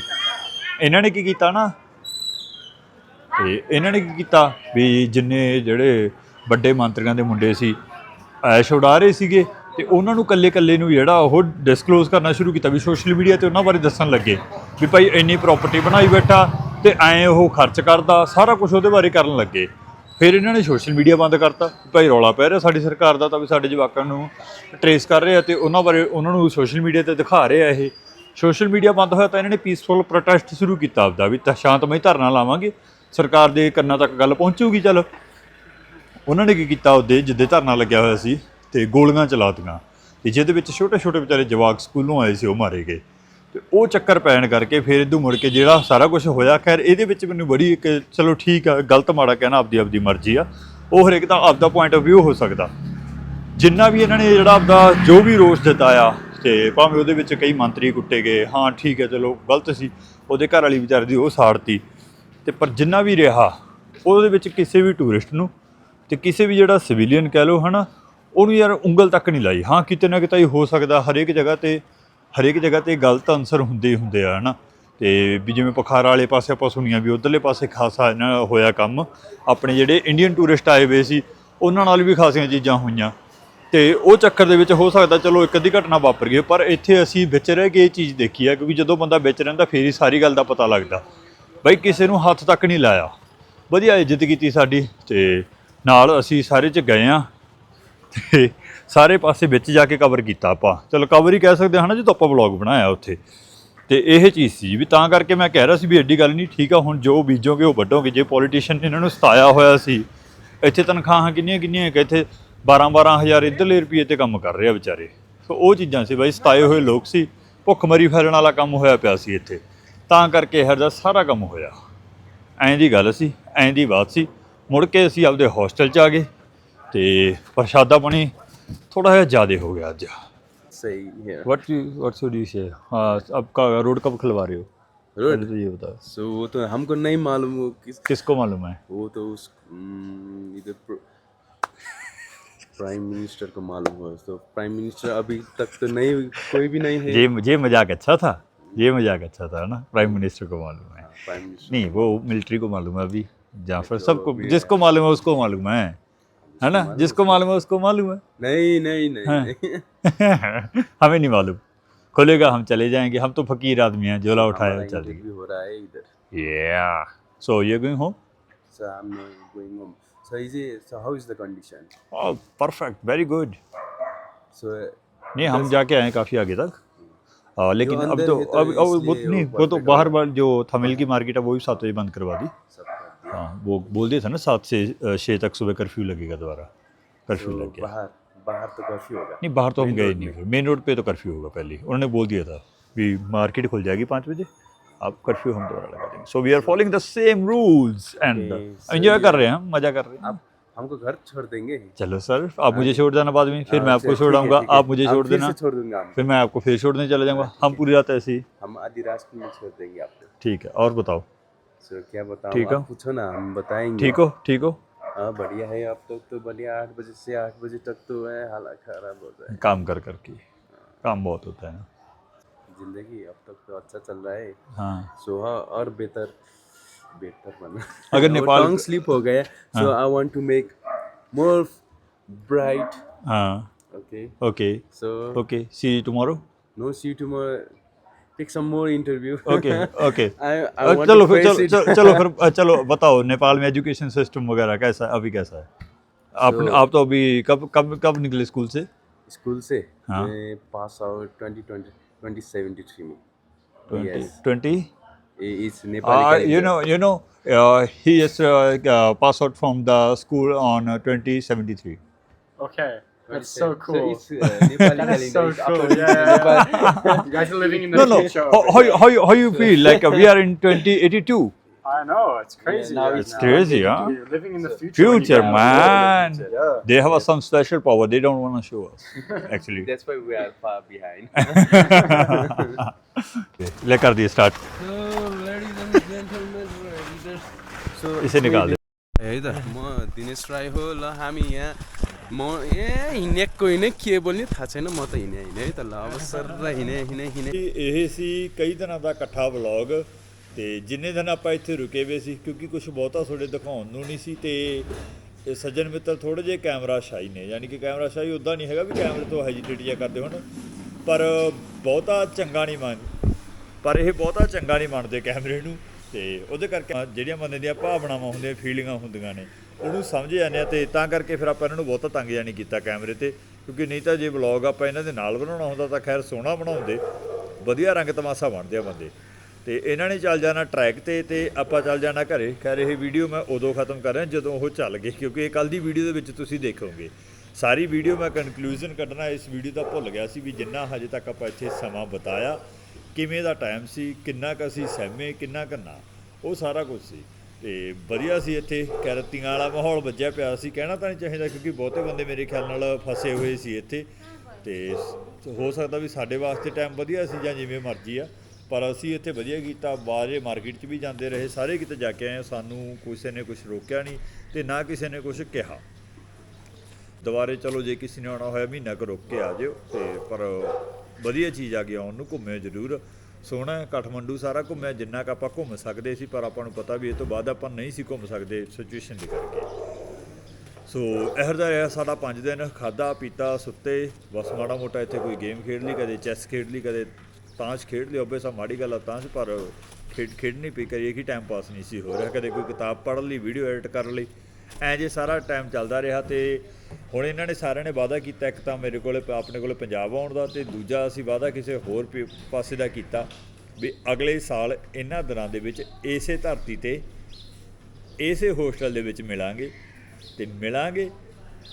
Speaker 1: ਇਹਨਾਂ ਨੇ ਕੀ ਕੀਤਾ ਨਾ ਤੇ ਇਹਨਾਂ ਨੇ ਕੀ ਕੀਤਾ? ਵੀ ਜਿੰਨੇ ਜਿਹੜੇ ਵੱਡੇ ਮੰਤਰੀਆਂ ਦੇ ਮੁੰਡੇ ਸੀ, ਐਸ਼ ਉਡਾ ਰਹੇ ਸੀਗੇ ਤੇ ਉਹਨਾਂ ਨੂੰ ਕੱਲੇ ਕੱਲੇ ਨੂੰ ਜਿਹੜਾ ਉਹ ਡਿਸਕਲੋਜ਼ ਕਰਨਾ ਸ਼ੁਰੂ ਕੀਤਾ ਵੀ ਸੋਸ਼ਲ ਮੀਡੀਆ ਤੇ ਉਹਨਾਂ ਬਾਰੇ ਦੱਸਣ ਲੱਗੇ ਵੀ ਭਾਈ ਇੰਨੀ ਪ੍ਰਾਪਰਟੀ ਬਣਾਈ ਬੈਠਾ ਤੇ ਐਂ ਉਹ ਖਰਚ ਕਰਦਾ, ਸਾਰਾ ਕੁਝ ਉਹਦੇ ਬਾਰੇ ਕਰਨ ਲੱਗੇ। ਫਿਰ ਇਹਨਾਂ ਨੇ ਸੋਸ਼ਲ ਮੀਡੀਆ ਬੰਦ ਕਰਤਾ ਭਾਈ ਰੌਲਾ ਪੈ ਰਿਹਾ ਸਾਡੀ ਸਰਕਾਰ ਦਾ ਤਾਂ ਵੀ ਸਾਡੇ ਜਵਾਕਾਂ ਨੂੰ ਟਰੇਸ ਕਰ ਰਹੇ ਆ ਤੇ ਉਹਨਾਂ ਬਾਰੇ ਉਹਨਾਂ ਨੂੰ ਸੋਸ਼ਲ ਮੀਡੀਆ ਤੇ ਦਿਖਾ ਰਹੇ ਆ ਇਹ। ਸੋਸ਼ਲ ਮੀਡੀਆ ਬੰਦ ਹੋਇਆ ਤਾਂ ਇਹਨਾਂ ਨੇ ਪੀਸਫੁਲ ਪ੍ਰੋਟੈਸਟ ਸ਼ੁਰੂ ਕੀਤਾ ਆਪਦਾ ਵੀ ਤਾਂ ਸ਼ਾਂਤਮਈ ਧਰਨਾ ਲਾਵਾਂਗੇ। ਸਰਕਾਰ ਦੇ ਕੰਨਾਂ ਤੱਕ ਗੱਲ ਪਹੁੰਚੂਗੀ, ਚੱਲ। ਉਹਨਾਂ ਨੇ ਕੀ ਕੀਤਾ ਉਹਦੇ, ਜਿੱਦੇ ਧਰਨਾ ਲੱਗਿਆ ਹੋਇਆ ਸੀ ਤੇ ਗੋਲੀਆਂ ਚਲਾਤੀਆਂ। ਤੇ ਜਿਹਦੇ ਵਿੱਚ ਛੋਟੇ ਛੋਟੇ ਵਿਚਾਰੇ ਜਵਾਕ ਸਕੂਲੋਂ ਆਏ ਸੀ, ਉਹ ਮਾਰੇ ਗਏ। ਤੇ ਉਹ ਚੱਕਰ ਪੈਣ ਕਰਕੇ ਫਿਰ ਇਦੋਂ ਮੁੜ ਕੇ ਜਿਹੜਾ ਸਾਰਾ ਕੁਝ ਹੋਇਆ, ਖੈਰ, ਇਹਦੇ ਵਿੱਚ ਮੈਨੂੰ ਬੜੀ ਇੱਕ, ਚਲੋ ਠੀਕ ਆ, ਗਲਤ ਮਾੜਾ ਕਹਿਣਾ ਆਪਦੀ ਆਪਦੀ ਮਰਜ਼ੀ ਆ। ਉਹ ਹਰੇਕ ਦਾ ਆਪਦਾ ਪੁਆਇੰਟ ਆਫ View ਹੋ ਸਕਦਾ। ਜਿੰਨਾ ਵੀ ਇਹਨਾਂ ਨੇ ਜਿਹੜਾ ਆਪਦਾ ਜੋ ਵੀ ਰੋਸ ਦਿੱਤਾ ਆ ਤੇ ਭਾਵੇਂ ਉਹਦੇ ਵਿੱਚ ਕਈ ਮੰਤਰੀ ਕੁੱਟੇ ਗਏ, ਹਾਂ, ਠੀਕ ਹੈ, ਚਲੋ, ਗਲਤ ਸੀ। ਉਹਦੇ ਘਰ ਵਾਲੀ ਵਿਚਾਰੇ ਦੀ ਉਹ ਸਾੜਤੀ। ਤੇ ਪਰ ਜਿੰਨਾ ਵੀ ਰਿਹਾ, ਉਹਦੇ ਵਿੱਚ ਕਿਸੇ ਵੀ ਟੂਰਿਸਟ ਨੂੰ ਤੇ ਕਿਸੇ ਵੀ ਜਿਹੜਾ ਸਿਵਿਲੀਅਨ ਕਹਿ ਲਓ ਹਨਾ, ਉਹਨੂੰ ਯਾਰ ਉਂਗਲ ਤੱਕ ਨਹੀਂ ਲਾਈ। ਹਾਂ, ਕਿਤੇ ਨਾ ਕਿਤੇ ਹੋ ਸਕਦਾ, ਹਰੇਕ ਜਗ੍ਹਾ ਤੇ, ਹਰੇਕ ਜਗ੍ਹਾ ਤੇ ਗਲਤ ਅਨਸਰ ਹੁੰਦੇ ਹੀ ਹੁੰਦੇ ਆ, ਹਨਾ। ਤੇ ਵੀ ਜਿਵੇਂ ਪਖਾਰਾ ਵਾਲੇ ਪਾਸੇ ਆਪਾਂ ਸੁਣੀਆਂ ਵੀ ਉਧਰਲੇ ਪਾਸੇ ਖਾਸਾ ਇਹਨਾਂ ਹੋਇਆ ਕੰਮ, ਆਪਣੇ ਜਿਹੜੇ ਇੰਡੀਅਨ ਟੂਰਿਸਟ ਆਏ ਹੋਏ ਸੀ, ਉਹਨਾਂ ਨਾਲ ਵੀ ਖਾਸੀਆਂ ਚੀਜ਼ਾਂ ਹੋਈਆਂ। ਤੇ ਉਹ ਚੱਕਰ ਦੇ ਵਿੱਚ ਹੋ ਸਕਦਾ, ਚਲੋ ਇੱਕ ਅੱਧੀ ਘਟਨਾ ਵਾਪਰ ਗਈ, ਪਰ ਇੱਥੇ ਅਸੀਂ ਵਿੱਚ ਰਹਿ ਕੇ ਇਹ ਚੀਜ਼ ਦੇਖੀ ਹੈ ਕਿਉਂਕਿ ਜਦੋਂ ਬੰਦਾ ਵਿੱਚ ਰਹਿੰਦਾ, ਫੇਰ ਹੀ ਸਾਰੀ ਗੱਲ ਦਾ ਪਤਾ ਲੱਗਦਾ। ਬਈ ਕਿਸੇ ਨੂੰ ਹੱਥ ਤੱਕ ਨਹੀਂ ਲਾਇਆ। ਵਧੀਆ ਇੱਜ਼ਤ ਕੀਤੀ ਸਾਡੀ ਤੇ ਨਾਲ ਅਸੀਂ ਸਾਰੇ ਚ ਗਏ ਆ ਤੇ ਸਾਰੇ ਪਾਸੇ ਵਿੱਚ ਜਾ ਕੇ ਕਵਰ ਕੀਤਾ ਆਪਾਂ। ਚਲੋ ਕਵਰ ਹੀ ਕਹਿ ਸਕਦੇ ਹਾਂ ਨਾ, ਜਦੋਂ ਆਪਾਂ ਵਲੌਗ ਬਣਾਇਆ ਉੱਥੇ। ਤੇ ਇਹ ਚੀਜ਼ ਸੀ ਵੀ ਤਾਂ ਕਰਕੇ ਮੈਂ ਕਹਿ ਰਿਹਾ ਸੀ ਵੀ ਐਡੀ ਗੱਲ ਨਹੀਂ, ਠੀਕ ਆ, ਹੁਣ ਜੋ ਬੀਜੋਗੇ ਉਹ ਵੱਢੋਗੇ। ਜੇ ਪੋਲੀਟੀਸ਼ੀਅਨ ਨੇ ਇਹਨਾਂ ਨੂੰ ਸਤਾਇਆ ਹੋਇਆ ਸੀ, ਇੱਥੇ ਤਨਖਾਹਾਂ ਕਿੰਨੀਆਂ ਕਿੰਨੀਆਂ ਕਿ ਇੱਥੇ 12 12000 ਇੱਧਰਲੇ ਰੁਪਏ ਤੇ ਕੰਮ ਕਰ ਰਹੇ ਆ ਵਿਚਾਰੇ। ਸੋ ਉਹ ਚੀਜ਼ਾਂ ਸੀ ਬਾਈ, ਸਤਾਏ ਹੋਏ ਲੋਕ ਸੀ, ਭੁੱਖਮਰੀ ਫੈਲਣ ਵਾਲਾ ਕੰਮ ਹੋਇਆ ਪਿਆ ਸੀ ਇੱਥੇ। ਤਾਂ ਕਰਕੇ ਇਹੋ ਜਿਹਾ ਸਾਰਾ ਕੰਮ ਹੋਇਆ ਐਂ ਦੀ ਗੱਲ ਸੀ ਐਂ ਦੀ ਬਾਤ ਸੀ ਮੁੜ ਕੇ ਅਸੀਂ ਆਪਦੇ ਹੋਸਟਲ 'ਚ ਆ ਗਏ ਤੇ ਪ੍ਰਸ਼ਾਦਾ ਪਾਣੀ ਥੋੜਾ ਜਿਹਾ ਜ਼ਿਆਦਾ ਹੋ ਗਿਆ ਅੱਜ
Speaker 5: सही है
Speaker 1: what you what's your dish है हाँ अब का रोड कब खुलवा रहे हो
Speaker 5: रोड
Speaker 1: पहले तो ये बताओ
Speaker 5: सो वो तो हमको नहीं मालूम वो किस
Speaker 1: किसको मालूम है
Speaker 5: वो तो उस हम्म, इधर प्र- प्राइम मिनिस्टर को मालूम हो तो प्राइम मिनिस्टर अभी तक तो नहीं कोई भी नहीं है
Speaker 1: ये ये मजाक अच्छा था ये मज़ाक अच्छा था ना? प्राइम मिनिस्टर को मालूम है। नहीं वो मिलिट्री को मालूम है अभी जहाँ पर सबको जिसको मालूम है उसको मालूम है है ना? जिसको मालूम है उसको मालूम है।
Speaker 5: नहीं नहीं नहीं,
Speaker 1: हाँ। हमें नहीं मालूम। खुलेगा हम चले जाएँगे। हम तो फकीर आदमी हैं झोला उठाया चले
Speaker 5: हो। रहा है इधर.
Speaker 1: So you're going home?
Speaker 5: so I'm uh, going home. So is it so how is the condition?
Speaker 1: Oh, perfect. Very good.
Speaker 5: so
Speaker 1: नहीं हम जाके आए काफ़ी आगे तक। आ, लेकिन अब तो अब अब वो नहीं
Speaker 5: वो
Speaker 1: तो बाहर बार जो थमिल की मार्केट है वो भी सात बजे बंद करवा दी। हाँ वो बोल दिया था ना सात से छः तक सुबह कर्फ्यू लगेगा दोबारा। कर्फ्यू
Speaker 5: तो
Speaker 1: लग गया।
Speaker 5: बाहर बाहर तो काफ़ी होगा।
Speaker 1: नहीं बाहर तो हम गए नहीं फिर। मेन रोड पे तो कर्फ्यू होगा पहले। उन्होंने बोल दिया था भी मार्केट खुल जाएगी पाँच बजे अब कर्फ्यू हम दोबारा लगा देंगे। So we are following the same rules
Speaker 5: and
Speaker 1: enjoy कर रहे हैं हम मज़ा कर रहे हैं।
Speaker 5: आप हमको घर छोड़ देंगे
Speaker 1: चलो सर आप मुझे छोड़ देना बाद में फिर मैं
Speaker 5: हाँ,
Speaker 1: आपको
Speaker 5: है,
Speaker 1: छोड़ाऊँगा
Speaker 5: ठीक है।
Speaker 1: आप मुझे छोड़ देना।
Speaker 5: छोड़ दूँगा
Speaker 1: फिर मैं आपको फिर छोड़ने चला जाऊँगा हम पूरी रात ऐसे ही।
Speaker 5: हम आधी रास्ते में छोड़ देंगे आपको।
Speaker 1: ठीक है और बताओ।
Speaker 5: सर क्या बताऊँ?
Speaker 1: ठीक हो?
Speaker 5: पूछो ना हम बताएँगे
Speaker 1: ठीक हो? ठीक हो?
Speaker 5: हाँ बढ़िया है अब तक तो बढ़िया आठ बजे से आठ बजे तक तो है हालत खराब हो जाए।
Speaker 1: काम कर कर के काम बहुत होता है ना।
Speaker 5: ज़िंदगी अब तक तो अच्छा चल रहा है।
Speaker 1: हाँ।
Speaker 5: सोहा और बेहतर बेहतर बना।
Speaker 1: अगर नेपाल
Speaker 5: स्लिप हो गया so I want to make more bright
Speaker 1: हाँ। Okay
Speaker 5: okay
Speaker 1: so okay see
Speaker 5: you tomorrow no see you tomorrow take
Speaker 1: some more
Speaker 5: interview okay okay
Speaker 1: चलो चलो, चलो चलो फिर चलो बताओ नेपाल में एजुकेशन सिस्टम वगैरह कैसा अभी कैसा है? आप
Speaker 5: so,
Speaker 1: आप तो अभी कब कब कब निकले स्कूल से?
Speaker 5: स्कूल से?
Speaker 1: हाँ?
Speaker 5: मैं पास आउट 2020 2073 में।
Speaker 1: 20
Speaker 5: yes.
Speaker 1: 20
Speaker 5: is uh, Nepali.
Speaker 1: Uh, you know, you know, uh, he is uh, uh, passed out from the school on uh, 2073.
Speaker 4: Okay. That's so cool.
Speaker 5: So it's, uh, Nepali
Speaker 4: That's so cool. Yeah, yeah, yeah. you guys are living in the
Speaker 1: no, no.
Speaker 4: future.
Speaker 1: How, how, you- how, how you feel? Like uh, we are in 2082.
Speaker 4: I know it's crazy.
Speaker 5: now
Speaker 4: yeah,
Speaker 5: it's
Speaker 4: now.
Speaker 1: crazy, huh?
Speaker 4: You're living in the future. when you
Speaker 1: Future,
Speaker 4: get out of
Speaker 1: man.
Speaker 4: the future,
Speaker 1: They have uh, some special power. They don't want to show us, actually.
Speaker 5: That's why we are far behind.
Speaker 1: ले कर दिए start
Speaker 5: so
Speaker 1: इसे निकाल दे
Speaker 5: है त म दिनेश राई हो ल हामी यहाँ म ए हिँडेको हिँडे के बोल्ने थाहा छैन म त हिँडे हिँडे है त ल अब सर हिँडे हिँडे हिँडे
Speaker 1: ਇਹ ਸੀ ਕਈ ਦਿਨਾਂ ਦਾ ਇਕੱਠਾ ਵਲੌਗ ਤੇ ਜਿੰਨੇ ਦਿਨ ਆਪਾਂ ਇੱਥੇ ਰੁਕੇ ਹੋਏ ਸੀ, ਕਿਉਂਕਿ ਕੁਝ ਬਹੁਤਾ ਤੁਹਾਡੇ ਦਿਖਾਉਣ ਨੂੰ ਨਹੀਂ ਸੀ, ਤੇ ਇਹ ਸੱਜਣ ਮਿੱਤਰ ਥੋੜੇ ਜਿਹੇ ਕੈਮਰਾ ਸ਼ਾਈ ਨੇ, ਯਾਨੀ ਕਿ ਕੈਮਰਾ ਸ਼ਾਈ ਉਦਾਂ ਨਹੀਂ ਹੈਗਾ ਵੀ ਕੈਮਰੇ ਤੋਂ ਹੈਜੀਟੇਟ ਜਿਹਾ ਕਰਦੇ ਹੋਣ, ਪਰ ਬਹੁਤਾ ਚੰਗਾ ਨਹੀਂ ਮੰਨ, ਪਰ ਇਹ ਬਹੁਤਾ ਚੰਗਾ ਨਹੀਂ ਮੰਨਦੇ ਕੈਮਰੇ ਨੂੰ, ਤੇ ਉਹਦੇ ਕਰਕੇ ਜਿਹੜੀਆਂ ਬੰਦੇ ਦੀਆਂ ਭਾਵਨਾਵਾਂ ਹੁੰਦੀਆਂ ਫੀਲਿੰਗਾਂ ਹੁੰਦੀਆਂ ਨੇ, ਉਹਨੂੰ ਸਮਝ ਜਾਂਦੇ ਆ ਤੇ ਤਾਂ ਕਰਕੇ ਫਿਰ ਆਪਾਂ ਇਹਨਾਂ ਨੂੰ ਬਹੁਤਾ ਤੰਗ ਜਾਂ ਨਹੀਂ ਕੀਤਾ ਕੈਮਰੇ ਤੇ, ਕਿਉਂਕਿ ਨਹੀਂ ਤਾਂ ਜੇ ਵਲੌਗ ਆਪਾਂ ਇਹਨਾਂ ਦੇ ਨਾਲ ਬਣਾਉਣਾ ਹੁੰਦਾ, ਤਾਂ ਖੈਰ ਸੋਹਣਾ ਬਣਾਉਂਦੇ, ਵਧੀਆ ਰੰਗ ਤਮਾਸ਼ਾ ਬਣਦੇ ਆ ਬੰਦੇ। ਤੇ ਇਹਨਾਂ ਨੇ ਚੱਲ ਜਾਣਾ ਟਰੈਕ ਤੇ ਤੇ ਆਪਾਂ ਚੱਲ ਜਾਣਾ ਘਰੇ। ਖੈਰ, ਇਹ ਵੀਡੀਓ ਮੈਂ ਉਦੋਂ ਖਤਮ ਕਰ ਰਿਹਾ ਜਦੋਂ ਉਹ ਚੱਲ ਗਏ, ਕਿਉਂਕਿ ਇਹ ਕੱਲ ਦੀ ਵੀਡੀਓ ਦੇ ਵਿੱਚ ਤੁਸੀਂ ਦੇਖੋਗੇ। ਸਾਰੀ ਵੀਡੀਓ ਮੈਂ ਕਨਕਲੂਜਨ ਕੱਢਣਾ, ਇਸ ਵੀਡੀਓ ਦਾ ਭੁੱਲ ਗਿਆ ਸੀ ਵੀ ਜਿੰਨਾ ਹਜੇ ਤੱਕ ਆਪਾਂ ਇੱਥੇ ਸਮਾਂ ਬਤਾਇਆ, ਕਿਵੇਂ ਦਾ ਟਾਈਮ ਸੀ, ਕਿੰਨਾ ਕੁ ਅਸੀਂ ਸਹਿਮੇ, ਕਿੰਨਾ ਕੁ ਨਾ, ਉਹ ਸਾਰਾ ਕੁਝ ਸੀ। ਤੇ ਵਧੀਆ ਸੀ ਇੱਥੇ ਕੈਰਤੀਆਂ ਵਾਲਾ ਮਾਹੌਲ ਵੱਜਿਆ ਪਿਆ ਸੀ। ਕਹਿਣਾ ਤਾਂ ਨਹੀਂ ਚਾਹੀਦਾ, ਕਿਉਂਕਿ ਬਹੁਤੇ ਬੰਦੇ ਮੇਰੇ ਖਿਆਲ ਨਾਲ ਫਸੇ ਹੋਏ ਸੀ ਇੱਥੇ। ਤੇ ਹੋ ਸਕਦਾ ਵੀ ਸਾਡੇ ਵਾਸਤੇ ਟਾਈਮ ਵਧੀਆ ਸੀ ਜਾਂ ਜਿਵੇਂ ਮਰਜ਼ੀ ਆ। ਪਰ ਅਸੀਂ ਇੱਥੇ ਵਧੀਆ ਕੀਤਾ ਬਾਹਰੇ ਮਾਰਕੀਟ 'ਚ ਵੀ ਜਾਂਦੇ ਰਹੇ, ਸਾਰੇ ਕਿਤੇ ਜਾ ਕੇ ਆਏ ਸਾਨੂੰ ਕਿਸੇ ਨੇ ਕੁਝ ਰੋਕਿਆ ਨਹੀਂ ਤੇ ਨਾ ਕਿਸੇ ਨੇ ਕੁਝ ਕਿਹਾ। ਦੁਬਾਰੇ ਚਲੋ ਜੇ ਕਿਸੇ ਨੇ ਆਉਣਾ ਹੋਇਆ, ਮਹੀਨਾ ਕੁ ਰੁਕ ਕੇ ਆ ਜਿਓ ਤੇ ਪਰ ਵਧੀਆ ਚੀਜ਼ ਆ ਗਈ, ਆਉਣ ਨੂੰ ਘੁੰਮਿਓ ਜ਼ਰੂਰ। ਸੋਹਣਾ ਕਾਠਮੰਡੂ ਸਾਰਾ ਘੁੰਮਿਆ, ਜਿੰਨਾ ਕੁ ਆਪਾਂ ਘੁੰਮ ਸਕਦੇ ਸੀ, ਪਰ ਆਪਾਂ ਨੂੰ ਪਤਾ ਵੀ ਇਹ ਤੋਂ ਬਾਅਦ ਆਪਾਂ ਨਹੀਂ ਸੀ ਘੁੰਮ ਸਕਦੇ ਸਿਚੁਏਸ਼ਨ ਦੇ ਕਰਕੇ। ਸੋ ਇਹੋ ਜਿਹਾ ਰਿਹਾ ਸਾਡਾ 5 ਦਿਨ ਖਾਦਾ ਪੀਤਾ, ਸੁੱਤੇ, ਬਸ ਮਾੜਾ ਮੋਟਾ ਇੱਥੇ ਕੋਈ ਗੇਮ ਖੇਡ ਲਈ, ਕਦੇ ਚੈਸ ਖੇਡ ਲਈ, ਕਦੇ ਤਾਸ਼ ਖੇਡ ਲਿਓ ਉਹਬੇ ਮਾੜੀ ਗੱਲ ਆ ਤਾਸ਼ ਪਰ ਖੇਡ ਖੇਡਣੀ ਪਈ, ਕਰੀਏ ਕਿ ਟਾਈਮ ਪਾਸ ਨਹੀਂ ਸੀ ਹੋ ਰਿਹਾ, ਕਦੇ ਕੋਈ ਕਿਤਾਬ ਪੜ੍ਹਨ ਲਈ ਵੀਡੀਓ ਐਡਿਟ ਕਰਨ ਲਈ। ਐਂ ਜੇ ਸਾਰਾ ਟਾਈਮ ਚੱਲਦਾ ਰਿਹਾ ਤੇ ਹੁਣ ਇਹਨਾਂ ਨੇ ਸਾਰਿਆਂ ਨੇ ਵਾਅਦਾ ਕੀਤਾ, ਇੱਕ ਤਾਂ ਮੇਰੇ ਕੋਲੇ, ਆਪਣੇ ਕੋਲੇ ਪੰਜਾਬ ਆਉਣ ਦਾ ਤੇ ਦੂਜਾ ਅਸੀਂ ਵਾਅਦਾ ਕਿਸੇ ਹੋਰ ਪੇ- ਪਾਸੇ ਦਾ ਕੀਤਾ ਵੀ ਅਗਲੇ ਸਾਲ ਇਹਨਾਂ ਦਿਨਾਂ ਦੇ ਵਿੱਚ ਇਸੇ ਧਰਤੀ ਤੇ, ਇਸੇ ਹੋਸਟਲ ਦੇ ਵਿੱਚ ਮਿਲਾਂਗੇ ਤੇ ਮਿਲਾਂਗੇ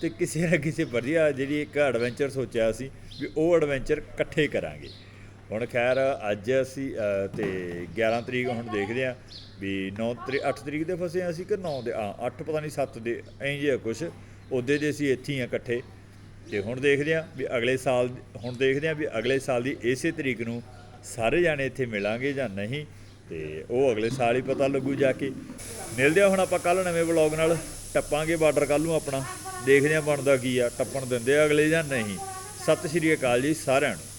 Speaker 1: ਤੇ ਕਿਸੇ ਨਾ ਕਿਸੇ ਵਧੀਆ ਜਿਹੜੀ ਇੱਕ ਐਡਵੈਂਚਰ ਸੋਚਿਆ ਸੀ ਵੀ ਉਹ ਐਡਵੈਂਚਰ ਇਕੱਠੇ ਕਰਾਂਗੇ। ਹੁਣ ਖੈਰ ਅੱਜ ਅਸੀਂ ਅ, ਤੇ 11 ਤਰੀਕ ਹੁਣ ਦੇਖਦੇ ਆ ਵੀ 9 ਤਰੀਕ 8 ਤਰੀਕ ਦੇ ਫਸੇ ਹਾਂ ਅਸੀਂ ਕਿ 9 ਦੇ? ਆ 8 ਪਤਾ ਨਹੀਂ 7 ਦੇ ਐਂ ਜਿਹਾ ਕੁਛ। ਉਹਦੇ ਦੇ ਅਸੀਂ ਇੱਥੇ ਹੀ ਆ ਇਕੱਠੇ। ਤੇ ਹੁਣ ਦੇਖਦੇ ਆ ਵੀ ਅਗਲੇ ਸਾਲ ਹੁਣ ਦੇਖਦੇ ਆ ਵੀ ਅਗਲੇ ਸਾਲ ਦੀ ਇਸੇ ਤਰੀਕ ਨੂੰ ਸਾਰੇ ਜਾਣੇ ਇੱਥੇ ਮਿਲਾਂਗੇ ਜਾਂ ਨਹੀਂ। ਤੇ ਉਹ ਅਗਲੇ ਸਾਲ ਹੀ ਪਤਾ ਲੱਗੂ ਜਾ ਕੇ। ਮਿਲਦੇ ਆ ਹੁਣ ਆਪਾਂ ਕੱਲ ਨਵੇਂ ਵਲੌਗ ਨਾਲ। ਟੱਪਾਂਗੇ ਬਾਰਡਰ ਕੱਲ ਨੂੰ ਆਪਣਾ। ਦੇਖਦੇ ਆ ਬਣਦਾ ਕੀ ਆ। ਟੱਪਣ ਦਿੰਦੇ ਆ ਅਗਲੇ ਜਾਂ ਨਹੀਂ। ਸਤਿ ਸ਼੍ਰੀ ਅਕਾਲ ਜੀ ਸਾਰਿਆਂ ਨੂੰ।